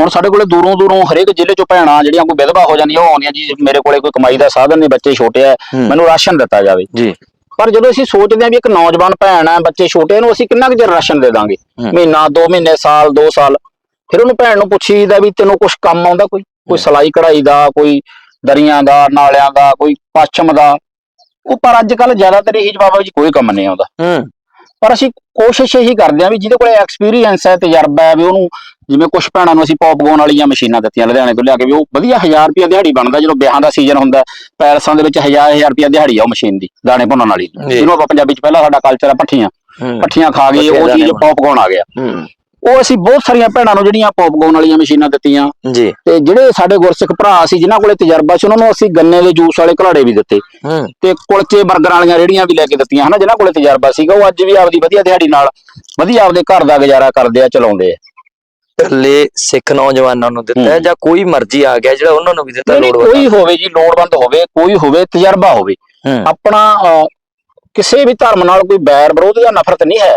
ਹੁਣ ਸਾਡੇ ਕੋਲੇ ਦੂਰੋਂ ਦੂਰੋਂ ਹਰੇਕ ਜ਼ਿਲ੍ਹੇ ਚੋਂ ਭੈਣਾਂ ਜਿਹੜੀਆਂ ਕੋਈ ਵਿਧਵਾ ਹੋ ਜਾਂਦੀਆਂ ਉਹ ਆਉਂਦੀਆਂ ਜੀ ਮੇਰੇ ਕੋਲੇ ਕੋਈ ਕਮਾਈ ਦਾ ਸਾਧਨ ਨਹੀਂ ਬੱਚੇ ਛੋਟੇ ਆ। ਮੈਨੂੰ ਰਾਸ਼ਨ ਦਿੱਤਾ ਜਾਵੇ। ਜੀ। ਪਰ ਜਦੋਂ ਅਸੀਂ ਸੋਚਦੇ ਹਾਂ ਵੀ ਇੱਕ ਨੌਜਵਾਨ ਭੈਣ ਹੈ ਬੱਚੇ ਛੋਟੇ ਆ, ਇਹਨੂੰ ਅਸੀਂ ਕਿੰਨਾ ਕੁ ਚਿਰ ਰਾਸ਼ਨ ਦੇ ਦਾਂਗੇ। ਮਹੀਨਾ 2 ਮਹੀਨੇ ਸਾਲ 2 ਸਾਲ। ਫਿਰ ਉਹਨੂੰ ਭੈਣ ਨੂੰ ਪੁੱਛੀਦਾ ਵੀ ਤੈਨੂੰ ਕੁਝ ਕੰਮ ਆਉਂਦਾ ਕੋਈ? ਕੋਈ ਸਲਾਈ ਕਢਾਈ ਦਾ ਕੋਈ ਦਰੀਆਂ ਦਾ ਨਾਲਿਆਂ ਦਾ ਕੋਈ ਪੱਛਮ ਦਾ? ਉਹ ਪਰ ਅੱਜ ਕੱਲ ਜ਼ਿਆਦਾਤਰ ਇਹੀ ਜਵਾਬ ਜੀ ਕੋਈ ਕੰਮ ਨਹੀਂ ਆਉਂਦਾ। ਹੂੰ। ਪਰ ਅਸੀਂ ਕੋਸ਼ਿਸ਼ ਇਹੀ ਕਰਦੇ ਹਾਂ ਵੀ ਜਿਹਦੇ ਕੋਲੇ ਐਕਸਪੀਰੀਅੰਸ ਹੈ ਤਜਰਬਾ ਹੈ ਵੀ ਉਹਨੂੰ ਜਿਵੇਂ ਕੁਝ ਭੈਣਾਂ ਨੂੰ ਅਸੀਂ ਪੌਪਕੌਰਨ ਵਾਲੀਆਂ ਮਸ਼ੀਨਾਂ ਦਿੱਤੀਆਂ ਲੁਧਿਆਣੇ ਤੋਂ ਲਿਆ ਕੇ ਵੀ ਉਹ ਵਧੀਆ 1000 ਰੁਪਿਆ ਦਿਹਾੜੀ ਬਣਦਾ ਜਦੋਂ ਵਿਆਹਾਂ ਦਾ ਸੀਜ਼ਨ ਹੁੰਦਾ ਪੈਲਸਾਂ ਦੇ ਵਿੱਚ 1000 1000 ਰੁਪਿਆ ਦਿਹਾੜੀ ਆ ਉਹ ਮਸ਼ੀਨ ਦੀ ਦਾਣੇ ਭੁੰਨਣ ਵਾਲੀ। ਜਿਹਨੂੰ ਆਪਾਂ ਪੰਜਾਬੀ ਚ ਪਹਿਲਾਂ ਸਾਡਾ ਕਲਚਰ ਆ ਪੱਠੀਆਂ ਪੱਠੀਆਂ ਖਾ ਗਏ ਉਹ ਚੀਜ਼। ਪੌਪਕੌਰਨ ਆ ਗਿਆ। ਉਹ ਅਸੀਂ ਬਹੁਤ ਸਾਰੀਆਂ ਭੈਣਾਂ ਨੂੰ ਜਿਹੜੀਆਂ ਪੌਪਕੌਰਨ ਵਾਲੀਆਂ ਮਸ਼ੀਨਾਂ ਦਿੱਤੀਆਂ। ਜੀ। ਤੇ ਜਿਹੜੇ ਸਾਡੇ ਗੁਰਸਿੱਖ ਭਰਾ ਸੀ ਜਿਨ੍ਹਾਂ ਕੋਲੇ ਤਜਰਬਾ ਸੀ ਉਹਨਾਂ ਨੂੰ ਅਸੀਂ ਗੰਨੇ ਦੇ ਜੂਸ ਵਾਲੇ ਘਲਾੜੇ ਵੀ ਦਿੱਤੇ। ਤੇ ਕੁਲਚੇ 버ਗਰ ਵਾਲੀਆਂ ਰੇੜੀਆਂ ਵੀ ਲੈ ਕੇ ਦਿੱਤੀਆਂ ਹਨਾ ਜਿਨ੍ਹਾਂ ਕੋਲੇ ਤਜਰਬਾ ਸੀਗਾ ਉਹ ਅੱਜ ਵੀ ਆਪਦੀ ਵਧੀਆ ਦਿਹਾੜੀ ਨਾਲ ਵਧੀਆ ਆਪਦੇ ਘਰ ਦਾ ਗੁਜ਼ਾਰਾ ਕਰਦੇ ਆ ਚਲਾਉਂਦੇ ਆ। ਇਕੱਲੇ ਸਿੱਖ ਨੌਜਵਾਨਾਂ ਨੂੰ ਦਿੱਤਾ ਹੈ। ਜਾਂ ਕੋਈ ਮਰਜ਼ੀ ਆ ਗਿਆ ਜਿਹੜਾ ਉਹਨਾਂ ਨੂੰ ਵੀ ਦਿੱਤਾ ਨਹੀਂ, ਲੋੜਵੰਦ ਕੋਈ ਹੋਵੇ ਜੀ ਲੋੜਵੰਦ ਹੋਵੇ ਕੋਈ ਹੋਵੇ ਤਜਰਬਾ ਹੋਵੇ। ਆਪਣਾ ਕਿਸੇ ਵੀ ਧਰਮ ਨਾਲ ਕੋਈ ਬੈਰ ਵਿਰੋਧ ਜਾਂ ਨਫ਼ਰਤ ਨਹੀਂ ਹੈ।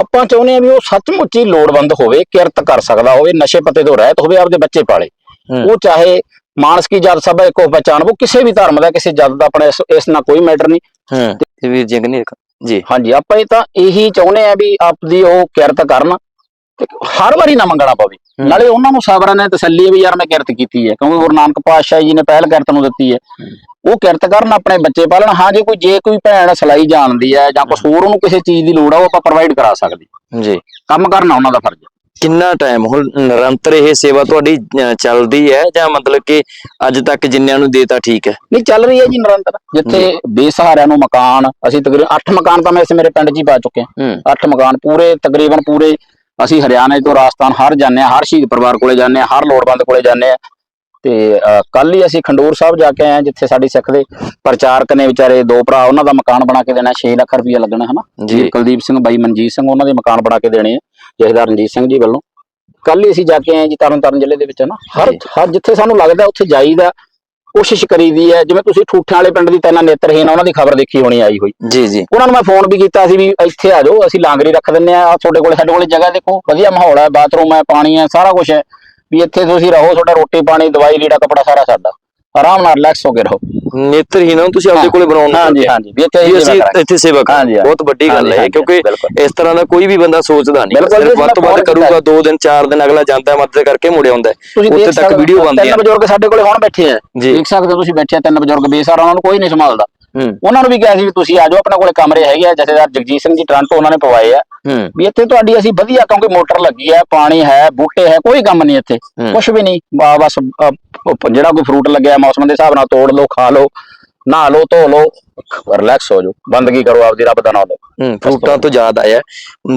ਆਪਾਂ ਚਾਹੁੰਦੇ ਹਾਂ ਵੀ ਉਹ ਸੱਚਮੁੱਚ ਹੀ ਲੋੜਵੰਦ ਹੋਵੇ ਕਿਰਤ ਕਰ ਸਕਦਾ ਹੋਵੇ ਨਸ਼ੇ ਪੱਤੇ ਤੋਂ ਰਹਿਤ ਹੋਵੇ ਆਪਦੇ ਬੱਚੇ ਪਾਲੇ। ਉਹ ਚਾਹੇ ਮਾਨਸ ਕੀ ਜਾਤ ਸਭਾ ਇੱਕੋ ਪਛਾਣ ਉਹ ਕਿਸੇ ਵੀ ਧਰਮ ਦਾ ਕਿਸੇ ਜਾਤ ਦਾ ਆਪਣਾ ਇਸ ਨਾਲ ਕੋਈ ਮੈਟਰ ਨਹੀਂ। ਹੂੰ। ਤੇ ਵੀਰ ਜੀ ਨਹੀਂ ਜੀ। ਹਾਂਜੀ ਆਪਾਂ ਇਹ ਤਾਂ ਇਹੀ ਚਾਹੁੰਦੇ ਆ ਵੀ ਆਪਦੀ ਉਹ ਕਿਰਤ ਕਰਨ ਤੇ ਹਰ ਵਾਰੀ ਨਾ ਮੰਗਣਾ ਪਵੇ। ਨਾਲੇ ਉਹਨਾਂ ਨੂੰ ਸਾਬਰਾਂ ਨੇ ਤਸੱਲੀ ਵੀ ਯਾਰ ਮੈਂ ਕਿਰਤ ਕੀਤੀ ਹੈ ਕਿਉਂਕਿ ਗੁਰੂ ਨਾਨਕ ਪਾਤਸ਼ਾਹ ਜੀ ਨੇ ਪਹਿਲ ਕਿਰਤ ਨੂੰ ਦਿੱਤੀ ਹੈ। ਉਹ ਕਿਰਤ ਕਰਨ ਆਪਣੇ ਬੱਚੇ ਪਾਲਣ ਹਾਂ ਜੇ ਕੋਈ ਜੇ ਕੋਈ ਭੈਣ ਸਲਾਈ ਜਾਣਦੀ ਹੈ ਜਾਂ ਕੁਛ ਹੋਰ ਉਹਨੂੰ ਕਿਸੇ ਚੀਜ਼ ਦੀ ਲੋੜ ਆ ਉਹ ਆਪਾਂ ਪ੍ਰੋਵਾਈਡ ਕਰਾ ਸਕਦੇ। ਜੀ। ਕੰਮ ਕਰਨਾ ਉਹਨਾਂ ਦਾ ਫਰਜ਼। ਹੈ ਕਿੰਨਾ ਟਾਈਮ ਹੁਣ ਨਿਰੰਤਰ ਇਹ ਸੇਵਾ ਤੁਹਾਡੀ ਚੱਲਦੀ ਹੈ ਜਾਂ ਮਤਲਬ ਕਿ ਅੱਜ ਤੱਕ ਜਿੰਨਿਆਂ ਨੂੰ ਦੇਤਾ ਠੀਕ ਹੈ? ਨਹੀਂ ਚੱਲ ਰਹੀ ਹੈ ਜੀ ਨਿਰੰਤਰ। ਜਿੱਥੇ ਬੇਸਹਾਰਿਆਂ ਨੂੰ ਮਕਾਨ ਅਸੀਂ ਤਕਰੀਬਨ 8 ਮਕਾਨ ਤਾਂ ਮੈਂ ਇਸ ਮੇਰੇ ਪਿੰਡ 'ਚ ਹੀ ਪਾ ਚੁੱਕੇ ਹਾਂ। ਹੂੰ 8 ਮਕਾਨ ਪੂਰੇ ਤਕਰੀਬਨ ਪੂਰੇ ਅਸੀਂ ਹਰਿਆਣੇ ਤੋਂ ਰਾਜਸਥਾਨ ਹਰ ਜਾਂਦੇ ਹਾਂ ਹਰ ਸ਼ਹੀਦ ਪਰਿਵਾਰ ਕੋਲੇ ਜਾਂਦੇ ਹਾਂ ਹਰ ਲੋੜਵੰਦ ਕੋਲੇ ਜਾਂਦੇ ਹਾਂ ਤੇ ਕੱਲ ਹੀ ਅਸੀਂ ਖੰਡੂਰ ਸਾਹਿਬ ਜਾ ਕੇ ਆਏ ਜਿੱਥੇ ਸਾਡੀ ਸਿੱਖ ਦੇ ਪ੍ਰਚਾਰਕ ਨੇ ਵਿਚਾਰੇ ਦੋ ਭਰਾ ਉਹਨਾਂ ਦਾ ਮਕਾਨ ਬਣਾ ਕੇ ਦੇਣਾ 6 ਲੱਖ ਰੁਪਇਆ ਲੱਗਣਾ ਹਨਾ? ਜੀ। ਕੁਲਦੀਪ ਸਿੰਘ ਬਾਈ ਮਨਜੀਤ ਸਿੰਘ ਉਹਨਾਂ ਦੇ ਮਕਾਨ ਬਣਾ ਕੇ ਦੇਣੇ ਆ ਜਥੇਦਾਰ ਰਣਜੀਤ ਸਿੰਘ ਜੀ ਵੱਲੋਂ। ਕੱਲ ਹੀ ਅਸੀਂ ਜਾ ਕੇ ਆਏ ਜੀ ਤਰਨਤਾਰਨ ਜ਼ਿਲ੍ਹੇ ਦੇ ਵਿੱਚ ਨਾ ਹਰ। ਹਰ ਜਿੱਥੇ ਸਾਨੂੰ ਲੱਗਦਾ ਉੱਥੇ ਜਾਈਦਾ ਕੋਸ਼ਿਸ਼ ਕਰੀਦੀ ਹੈ। ਜਿਵੇਂ ਤੁਸੀਂ ਠੂਠਾਂ ਵਾਲੇ ਪਿੰਡ ਦੀ ਤੈਨਾਂ ਨੇਤਰਹੀਨ ਉਹਨਾਂ ਦੀ ਖਬਰ ਦੇਖੀ ਹੋਣੀ ਆਈ ਹੋਈ। ਜੀ ਜੀ। ਉਹਨਾਂ ਨੂੰ ਮੈਂ ਫੋਨ ਵੀ ਕੀਤਾ ਸੀ ਵੀ ਇੱਥੇ ਆ ਜਾਓ ਅਸੀਂ ਲਾਂਗਰੀ ਰੱਖ ਦਿੰਨੇ ਆ ਤੁਹਾਡੇ ਕੋਲੇ ਸਾਡੇ ਕੋਲੇ ਜਗ੍ਹਾ ਦੇਖੋ ਵਧੀਆ ਮਾਹੌਲ ਹੈ ਬਾਥਰੂਮ ਹੈ ਪਾਣੀ ਹੈ ਸਾਰਾ ਕੁਝ ਹੈ। ਵੀ ਇੱਥੇ ਤੁਸੀਂ ਰਹੋ ਤੁਹਾਡਾ ਰੋਟੀ ਪਾਣੀ ਦਵਾਈ ਲੀੜਾ ਕੱਪੜਾ ਸਾਰਾ ਸਾਡਾ। ਆਰਾਮ ਨਾਲ ਰਿਲੈਕਸ ਹੋ ਕੇ ਰਹੋ। ਨੇਤਰਹੀਨ ਨੂੰ ਤੁਸੀਂ ਆਪਦੇ ਕੋਲੇ ਬਣਾਉਣ ਹਾਂਜੀ ਹਾਂਜੀ ਵੀ ਇੱਥੇ ਜੀ ਹੀ ਅਸੀਂ। ਇੱਥੇ ਸੇਵਾ ਕਰਾਂਗੇ। ਬਹੁਤ ਵੱਡੀ ਗੱਲ ਹੈ ਕਿਉਂਕਿ। ਇਸ ਤਰ੍ਹਾਂ ਦਾ ਕੋਈ ਵੀ ਬੰਦਾ ਸੋਚਦਾ ਨਹੀਂ। ਵੱਧ ਤੋਂ ਵੱਧ ਕਰੂਗਾ 2 ਦਿਨ 4 ਦਿਨ ਅਗਲਾ ਜਾਂਦਾ ਹੈ ਮਦਦ ਕਰਕੇ ਮੁੜ ਆਉਂਦਾ ਹੈ। ਉੱਥੇ ਤੱਕ ਹੋ, ਵੀਡੀਓ ਬਣਦੀ ਤਿੰਨ ਹੈ ਬਜ਼ੁਰਗ ਸਾਡੇ ਕੋਲੇ ਹੁਣ ਬੈਠੇ ਆ ਜੀ। ਦੇਖ ਸਕਦੇ ਹੋ ਤੁਸੀਂ ਬੈਠੇ ਆ ਤਿੰਨ ਬਜ਼ੁਰਗ ਬੇਸਹਾਰਾ ਉਹਨਾਂ ਨੂੰ ਕੋਈ ਨਹੀਂ ਸੰਭਾਲਦਾ। ਹੂੰ। ਉਹਨਾਂ ਨੂੰ ਵੀ ਕਿਹਾ ਸੀ ਵੀ ਤੁਸੀਂ ਆ ਜਾਓ ਆਪਣੇ ਕੋਲੇ ਕਮਰੇ ਹੈਗੇ ਆ ਜਥੇਦਾਰ ਜਗਜੀਤ ਸਿੰਘ ਜੀ ਟ੍ਰਾਂਟੋ ਉਹਨਾਂ ਨੇ ਪਵਾਏ ਆ। ਹੂੰ। ਵੀ ਇੱਥੇ ਤੁਹਾਡੀ ਅਸੀਂ ਵਧੀਆ ਕਿਉਂਕਿ ਮੋਟਰ ਲੱਗੀ ਹੈ ਪਾਣੀ ਹੈ ਬੂਟੇ ਹੈ ਕੋਈ ਕੰਮ ਨਹੀਂ ਇੱਥੇ। ਹੂੰ। ਕੁਝ ਵੀ ਨਹੀਂ ਬਸ ਜਿਹੜਾ ਕੋਈ ਫਰੂਟ ਲੱਗਿਆ ਮੌਸਮ ਦੇ ਹਿਸਾਬ ਨਾਲ ਤੋੜ ਲਓ ਖਾ ਲਓ ਨਹਾ ਲਓ ਧੋ ਲਓ ਰਿਲੈਕਸ ਹੋ ਜਾਓ ਬੰਦਗੀ ਕਰੋ ਆਪਦੀ ਰੱਬ ਦਾ ਨਾਮ ਲਓ। ਫਰੂਟਾਂ ਤੋਂ ਜ਼ਿਆਦਾ ਆਇਆ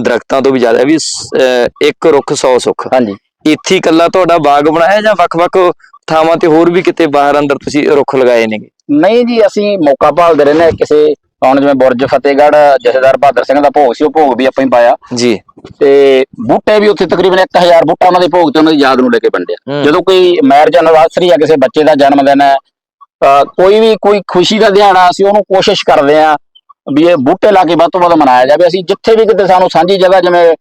ਦਰਖਤਾਂ ਤੋਂ ਵੀ ਜ਼ਿਆਦਾ ਵੀ ਸ- ਇੱਕ ਰੁੱਖ 100 ਸੁੱਖ। ਹਾਂਜੀ। ਇੱਥੇ ਇਕੱਲਾ ਤੁਹਾਡਾ ਬਾਗ ਬਣਾਇਆ ਜਾਂ ਵੱਖ-ਵੱਖ ਥਾਵਾਂ ਤੇ ਹੋਰ ਵੀ ਕਿਤੇ ਬਾਹਰ ਅੰਦਰ ਤੁਸੀਂ ਰੁੱਖ ਲਗਾਏ ਨੇਗੇ? ਨਹੀਂ ਜੀ ਅਸੀਂ ਮੌਕਾ ਭਾਲਦੇ ਰਹਿੰਦੇ ਕਿਸੇ ਹੁਣ ਜਿਵੇਂ ਬੁਰਜ ਫਤਿਹਗੜ੍ਹ ਜਥੇਦਾਰ ਬਹਾਦਰ ਸਿੰਘ ਦਾ ਭੋਗ ਸੀ ਉਹ ਭੋਗ ਵੀ ਆਪਾਂ ਹੀ ਪਾਇਆ। ਜੀ। ਤੇ ਬੂਟੇ ਵੀ ਉੱਥੇ ਤਕਰੀਬਨ 1000 ਬੂਟਾ ਉਹਨਾਂ ਦੇ ਭੋਗ ਤੇ ਉਹਨਾਂ ਦੀ ਯਾਦ ਨੂੰ ਲੈ ਕੇ ਵੰਡਿਆ। ਜਦੋਂ ਕੋਈ ਮੈਰਿਜ ਐਨਵਰਸਰੀ ਆ ਕਿਸੇ ਬੱਚੇ ਦਾ ਜਨਮ ਦਿਨ ਹੈ ਕੋਈ ਵੀ ਕੋਈ ਖੁਸ਼ੀ ਦਾ ਦਿਹਾੜਾ ਅਸੀਂ ਉਹਨੂੰ ਕੋਸ਼ਿਸ਼ ਕਰਦੇ ਆ ਵੀ ਇਹ ਬੂਟੇ ਲਾ ਕੇ ਵੱਧ ਤੋਂ ਵੱਧ ਮਨਾਇਆ ਜਾਵੇ। ਅਸੀਂ ਜਿੱਥੇ ਵੀ ਕਿਤੇ ਸਾਨੂੰ ਸਾਂਝੀ ਜਗ੍ਹਾ ਜਿਵੇਂ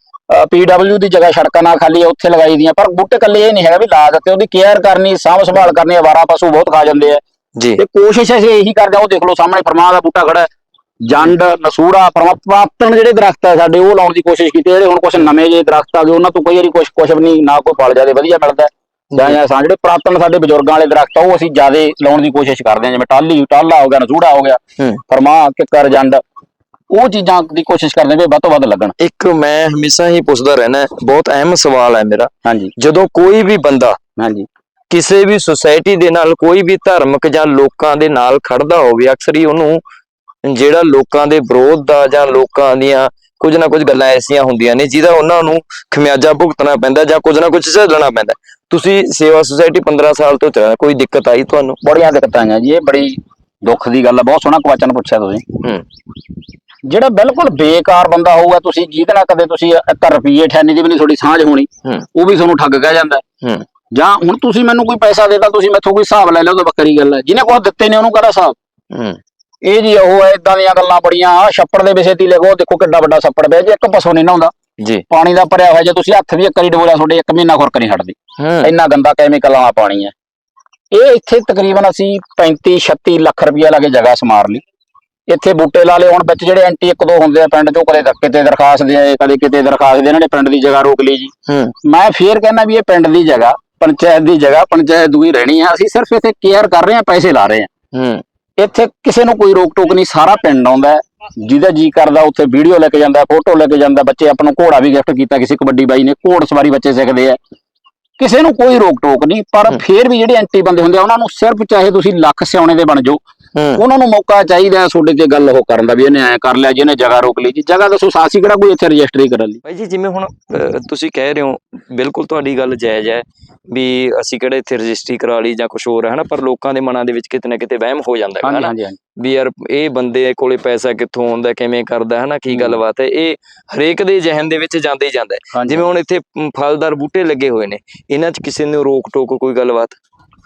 ਪੀਡਬਲਯੂ ਦੀ ਜਗ੍ਹਾ ਸੜਕਾਂ ਨਾਲ ਖਾਲੀ ਹੈ ਉੱਥੇ ਲਗਾਈ ਦੀਆਂ ਪਰ ਬੂਟੇ ਇਕੱਲੇ ਇਹ ਨਹੀਂ ਹੈਗਾ ਵੀ ਲਾ ਦਿੱਤੇ ਉਹਦੀ ਕੇਅਰ ਕਰਨੀ ਸਾਂਭ ਸੰਭਾਲ ਕਰਨੀ ਆਵਾਰਾ ਪਸ਼ੂ ਬਹੁਤ ਖਾ ਜਾਂਦੇ ਆ। ਜੀ। ਤੇ ਕੋਸ਼ਿਸ਼ ਅਸੀਂ ਇਹੀ ਕਰਦੇ ਆ ਉਹ ਦੇਖ ਲਓ ਸਾਹਮਣੇ ਫਰਮਾਨ ਦਾ ਬੂਟਾ ਖੜਾ ਹੈ। ਜੰਡ ਨਸੂੜਾ ਪਰਮਾਤਨ ਜਿਹੜੇ ਦਰਖਤ ਆ ਸਾਡੇ ਉਹ ਲਾਉਣ ਦੀ ਕੋਸ਼ਿਸ਼ ਕੀਤੀ ਜਿਹੜੇ ਹੁਣ ਕੁਝ ਨਵੇਂ ਜਿਹੇ ਦਰਖਤ ਆ ਗਏ ਉਹਨਾਂ ਤੋਂ ਕਈ ਵਾਰੀ ਕੁਝ ਕੁਝ ਵੀ ਨਹੀਂ ਨਾ ਕੋਈ ਫਲ ਜਾਦੇ ਵਧੀਆ ਮਿਲਦਾ। ਜਾਂ ਜਾਂ ਜਿਹੜੇ ਪੁਰਾਤਨ ਸਾਡੇ ਬਜ਼ੁਰਗਾਂ ਵਾਲੇ ਦਰਖਤ ਆ ਉਹ ਅਸੀਂ ਜ਼ਿਆਦਾ ਲਾਉਣ ਦੀ ਕੋਸ਼ਿਸ਼ ਕਰਦੇ ਹਾਂ ਜਿਵੇਂ ਟਾਲੀ ਟਾਲਾ ਹੋ ਗਿਆ ਨਸੂੜਾ ਹੋ ਗਿਆ ਫਰਮਾ ਕਿੱਕਰ ਜੰਡ ਉਹ ਚੀਜ਼ਾਂ ਦੀ ਕੋਸ਼ਿਸ਼ ਕਰਦੇ ਵੀ ਵੱਧ ਤੋਂ ਵੱਧ ਲੱਗਣ। ਇੱਕ ਮੈਂ ਹਮੇਸ਼ਾ ਹੀ ਪੁੱਛਦਾ ਰਹਿਣਾ ਬਹੁਤ ਅਹਿਮ ਸਵਾਲ ਹੈ ਮੇਰਾ। ਹਾਂਜੀ। ਜਦੋਂ ਕੋਈ ਵੀ ਬੰਦਾ ਹਾਂਜੀ। ਕਿਸੇ ਵੀ ਸੁਸਾਇਟੀ ਦੇ ਨਾਲ ਕੋਈ ਵੀ ਧਾਰਮਿਕ ਜਾਂ ਲੋਕਾਂ ਦੇ ਨਾਲ ਖੜਦਾ ਹੋਵੇ ਅਕਸਰ ਹੀ ਉਹਨੂੰ ਜਿਹੜਾ ਲੋਕਾਂ ਦੇ ਵਿਰੋਧ ਦਾ ਜਾਂ ਲੋਕਾਂ ਦੀਆਂ ਕੁਝ ਨਾ ਕੁਝ ਗੱਲਾਂ ਐਸੀਆਂ ਹੁੰਦੀਆਂ ਨੇ ਜਿਹਦਾ ਉਹਨਾਂ ਨੂੰ ਖਮਿਆਜਾ ਭੁਗਤਣਾ ਪੈਂਦਾ ਜਾਂ ਕੁਝ ਨਾ ਕੁਝ ਝੱਲਣਾ ਪੈਂਦਾ। ਤੁਸੀਂ ਸੇਵਾ ਸੁਸਾਇਟੀ 15 ਸਾਲ ਤੋਂ ਚੱਲ ਕੋਈ ਦਿੱਕਤ ਆਈ ਤੁਹਾਨੂੰ? ਬੜੀਆਂ ਦਿੱਕਤਾਂ ਆਈਆਂ ਜੀ ਇਹ ਬੜੀ ਦੁੱਖ ਦੀ ਗੱਲ ਆ ਬਹੁਤ ਸੋਹਣਾ ਕੁਐਸਚਨ ਪੁੱਛਿਆ ਤੁਸੀਂ। ਜਿਹੜਾ ਬਿਲਕੁਲ ਬੇਕਾਰ ਬੰਦਾ ਹੋਊਗਾ ਤੁਸੀਂ ਜਿਹਦੇ ਨਾਲ ਕਦੇ ਤੁਸੀਂ 1 ਰੁਪਏ ਠੈਨੀ ਦੀ ਵੀ ਨਹੀਂ ਤੁਹਾਡੀ ਸਾਂਝ ਹੋਣੀ ਉਹ ਵੀ ਤੁਹਾਨੂੰ ਠੱਗ ਕਹਿ ਜਾਂਦਾ। ਜਾਂ ਹੁਣ ਤੁਸੀਂ ਮੈਨੂੰ ਕੋਈ ਪੈਸਾ ਦੇਤਾ ਤੁਸੀਂ ਮੈਥੋਂ ਕੋਈ ਹਿਸਾਬ ਲੈ ਲਓ ਤਾਂ ਵੱਖਰੀ ਗੱਲ ਹੈ ਜਿਹਨੇ ਕੋਈ ਦਿੱਤੇ ਨੇ ਉਹਨੂੰ ਕਹਦਾ ਹਿਸਾਬ? ਹੂੰ। ਇਹ ਜੀ ਉਹ ਇਦਾਂ ਦੀਆਂ ਗੱਲਾਂ ਬੜੀਆਂ ਆ ਛੱਪੜ ਦੇ ਵਿਸ਼ੇ ਤੇ ਲਿਖੋ ਦੇਖੋ ਕਿੱਡਾ ਵੱਡਾ ਛੱਪੜ ਪਿਆ ਜੀ ਇੱਕ ਪਸੋਂ ਨਹੀਂ ਨਹਾਉਂਦਾ ਜੀ। ਪਾਣੀ ਦਾ ਭਰਿਆ ਹੋਇਆ ਜੇ ਤੁਸੀਂ ਹੱਥ ਵੀ ਇੱਕ ਵਾਰੀ ਡਬੋਲਿਆ ਤੁਹਾਡੇ ਇੱਕ ਮਹੀਨਾ ਖੁਰਕ ਨਹੀਂ ਹਟਦੀ। ਇੰਨਾ ਗੰਦਾ ਕੈਮੀਕਲ ਵਾਲਾ ਪਾਣੀ ਹੈ। ਇਹ ਇੱਥੇ ਤਕਰੀਬਨ ਅਸੀਂ 35 36 ਲੱਖ ਰੁਪਇਆ ਲਾ ਕੇ ਜਗ੍ਹਾ ਸਮਾਰ ਲਈ। ਇੱਥੇ ਬੂਟੇ ਲਾ ਲਏ ਹੁਣ ਵਿੱਚ ਜਿਹੜੇ ਐਂਟੀ ਇੱਕ ਦੋ ਹੁੰਦੇ ਆ ਪਿੰਡ ਚੋਂ ਕਦੇ ਕਿਤੇ ਦਰਖਾਸਤ ਦੇ ਆਏ ਕਦੇ ਕਿਤੇ ਦਰਖਾਸਤ ਦੇ ਇਹਨਾਂ ਨੇ ਪਿੰਡ ਦੀ ਜਗ੍ਹਾ ਰੋਕ ਲਈ ਜੀ। ਮੈਂ ਫੇਰ ਕਹਿੰਦਾ ਵੀ ਇਹ ਪਿੰਡ ਦੀ ਜਗ੍ਹਾ ਪੰਚਾਇਤ ਦੀ ਜਗ੍ਹਾ ਪੰਚਾਇਤ ਦੂਈ ਰਹਿਣੀ ਆ ਅਸੀਂ ਸਿਰਫ ਇੱਥੇ ਕੇਅਰ ਕਰ ਰਹੇ ਹਾਂ ਪੈਸੇ ਲਾ ਰਹੇ ਹੂੰ। ਇੱਥੇ ਕਿਸੇ ਨੂੰ ਕੋਈ ਰੋਕ ਟੋਕ ਨਹੀਂ ਸਾਰਾ ਪਿੰਡ ਆਉਂਦਾ। ਜਿਹਦਾ ਜੀ ਕਰਦਾ ਉੱਥੇ ਵੀਡੀਓ ਲੈ ਕੇ ਜਾਂਦਾ ਫੋਟੋ ਲੈ ਕੇ ਜਾਂਦਾ ਬੱਚੇ ਆਪਾਂ ਨੂੰ ਘੋੜਾ ਵੀ ਗਿਫਟ ਕੀਤਾ ਕਿਸੇ ਕਬੱਡੀ ਬਾਈ ਨੇ ਘੋੜ ਸਵਾਰੀ ਬੱਚੇ ਸਿੱਖਦੇ ਆ ਕਿਸੇ ਨੂੰ ਕੋਈ ਰੋਕ ਟੋਕ ਨਹੀਂ ਪਰ। ਫੇਰ ਵੀ ਜਿਹੜੇ ਐਂਟੀ ਬੰਦੇ ਹੁੰਦੇ ਆ ਉਹਨਾਂ ਨੂੰ ਸਿਰਫ ਚਾਹੇ ਤੁਸੀਂ ਲੱਖ ਸਿਆਉਣੇ ਦੇ ਬਣ ਜਾਓ ਉਹਨਾਂ ਨੂੰ ਮੌਕਾ ਚਾਹੀਦਾ ਹੈ ਤੁਹਾਡੇ ਤੇ ਗੱਲ ਉਹ ਕਰਨ ਦਾ ਵੀ ਇਹਨੇ ਐ ਕਰ ਲਿਆ ਜਿਹਨੇ ਜਗ੍ਹਾ ਰੋਕ ਲਈ ਜੀ। ਜਗ੍ਹਾ ਦੱਸੋ ਸਾਸੀ ਕਿਹੜਾ ਕੋਈ ਇੱਥੇ ਰਜਿਸਟਰੀ ਕਰਨ ਲਈ। ਭਾਈ ਜੀ ਜਿਵੇਂ ਹੁਣ ਤੁਸੀਂ ਕਹਿ ਰਹੇ ਹੋ ਬਿਲਕੁਲ ਤੁਹਾਡੀ ਗੱਲ ਜਾਇਜ਼ ਹੈ ਵੀ ਅਸੀਂ ਕਿਹੜੇ ਇੱਥੇ ਰਜਿਸਟਰੀ ਕਰਾ ਲਈ ਜਾਂ ਕੁਝ ਹੋਰ ਹੈ ਹਨਾ? ਪਰ ਲੋਕਾਂ ਦੇ ਮਨਾਂ ਦੇ ਵਿੱਚ ਕਿਤੇ ਨਾ ਕਿਤੇ ਵਹਿਮ ਹੋ ਜਾਂਦਾ ਹੈ ਹਨਾ? ਵੀ ਯਾਰ ਇਹ ਬੰਦੇ ਕੋਲੇ ਪੈਸਾ ਕਿੱਥੋਂ ਆਉਂਦਾ ਕਿਵੇਂ ਕਰਦਾ ਹਨਾ? ਕੀ। ਗੱਲਬਾਤ ਹੈ? ਇਹ ਹਰੇਕ ਦੇ ਜ਼ਿਹਨ ਦੇ ਵਿੱਚ ਜਾਂਦਾ ਹੀ ਜਾਂਦਾ ਜਿਵੇਂ ਹੁਣ ਇੱਥੇ ਫਲਦਾਰ ਬੂਟੇ ਲੱਗੇ ਹੋਏ ਨੇ ਇਹਨਾਂ 'ਚ ਕਿਸੇ ਨੂੰ ਰੋਕ ਟੋਕ ਕੋਈ ਗੱਲਬਾਤ?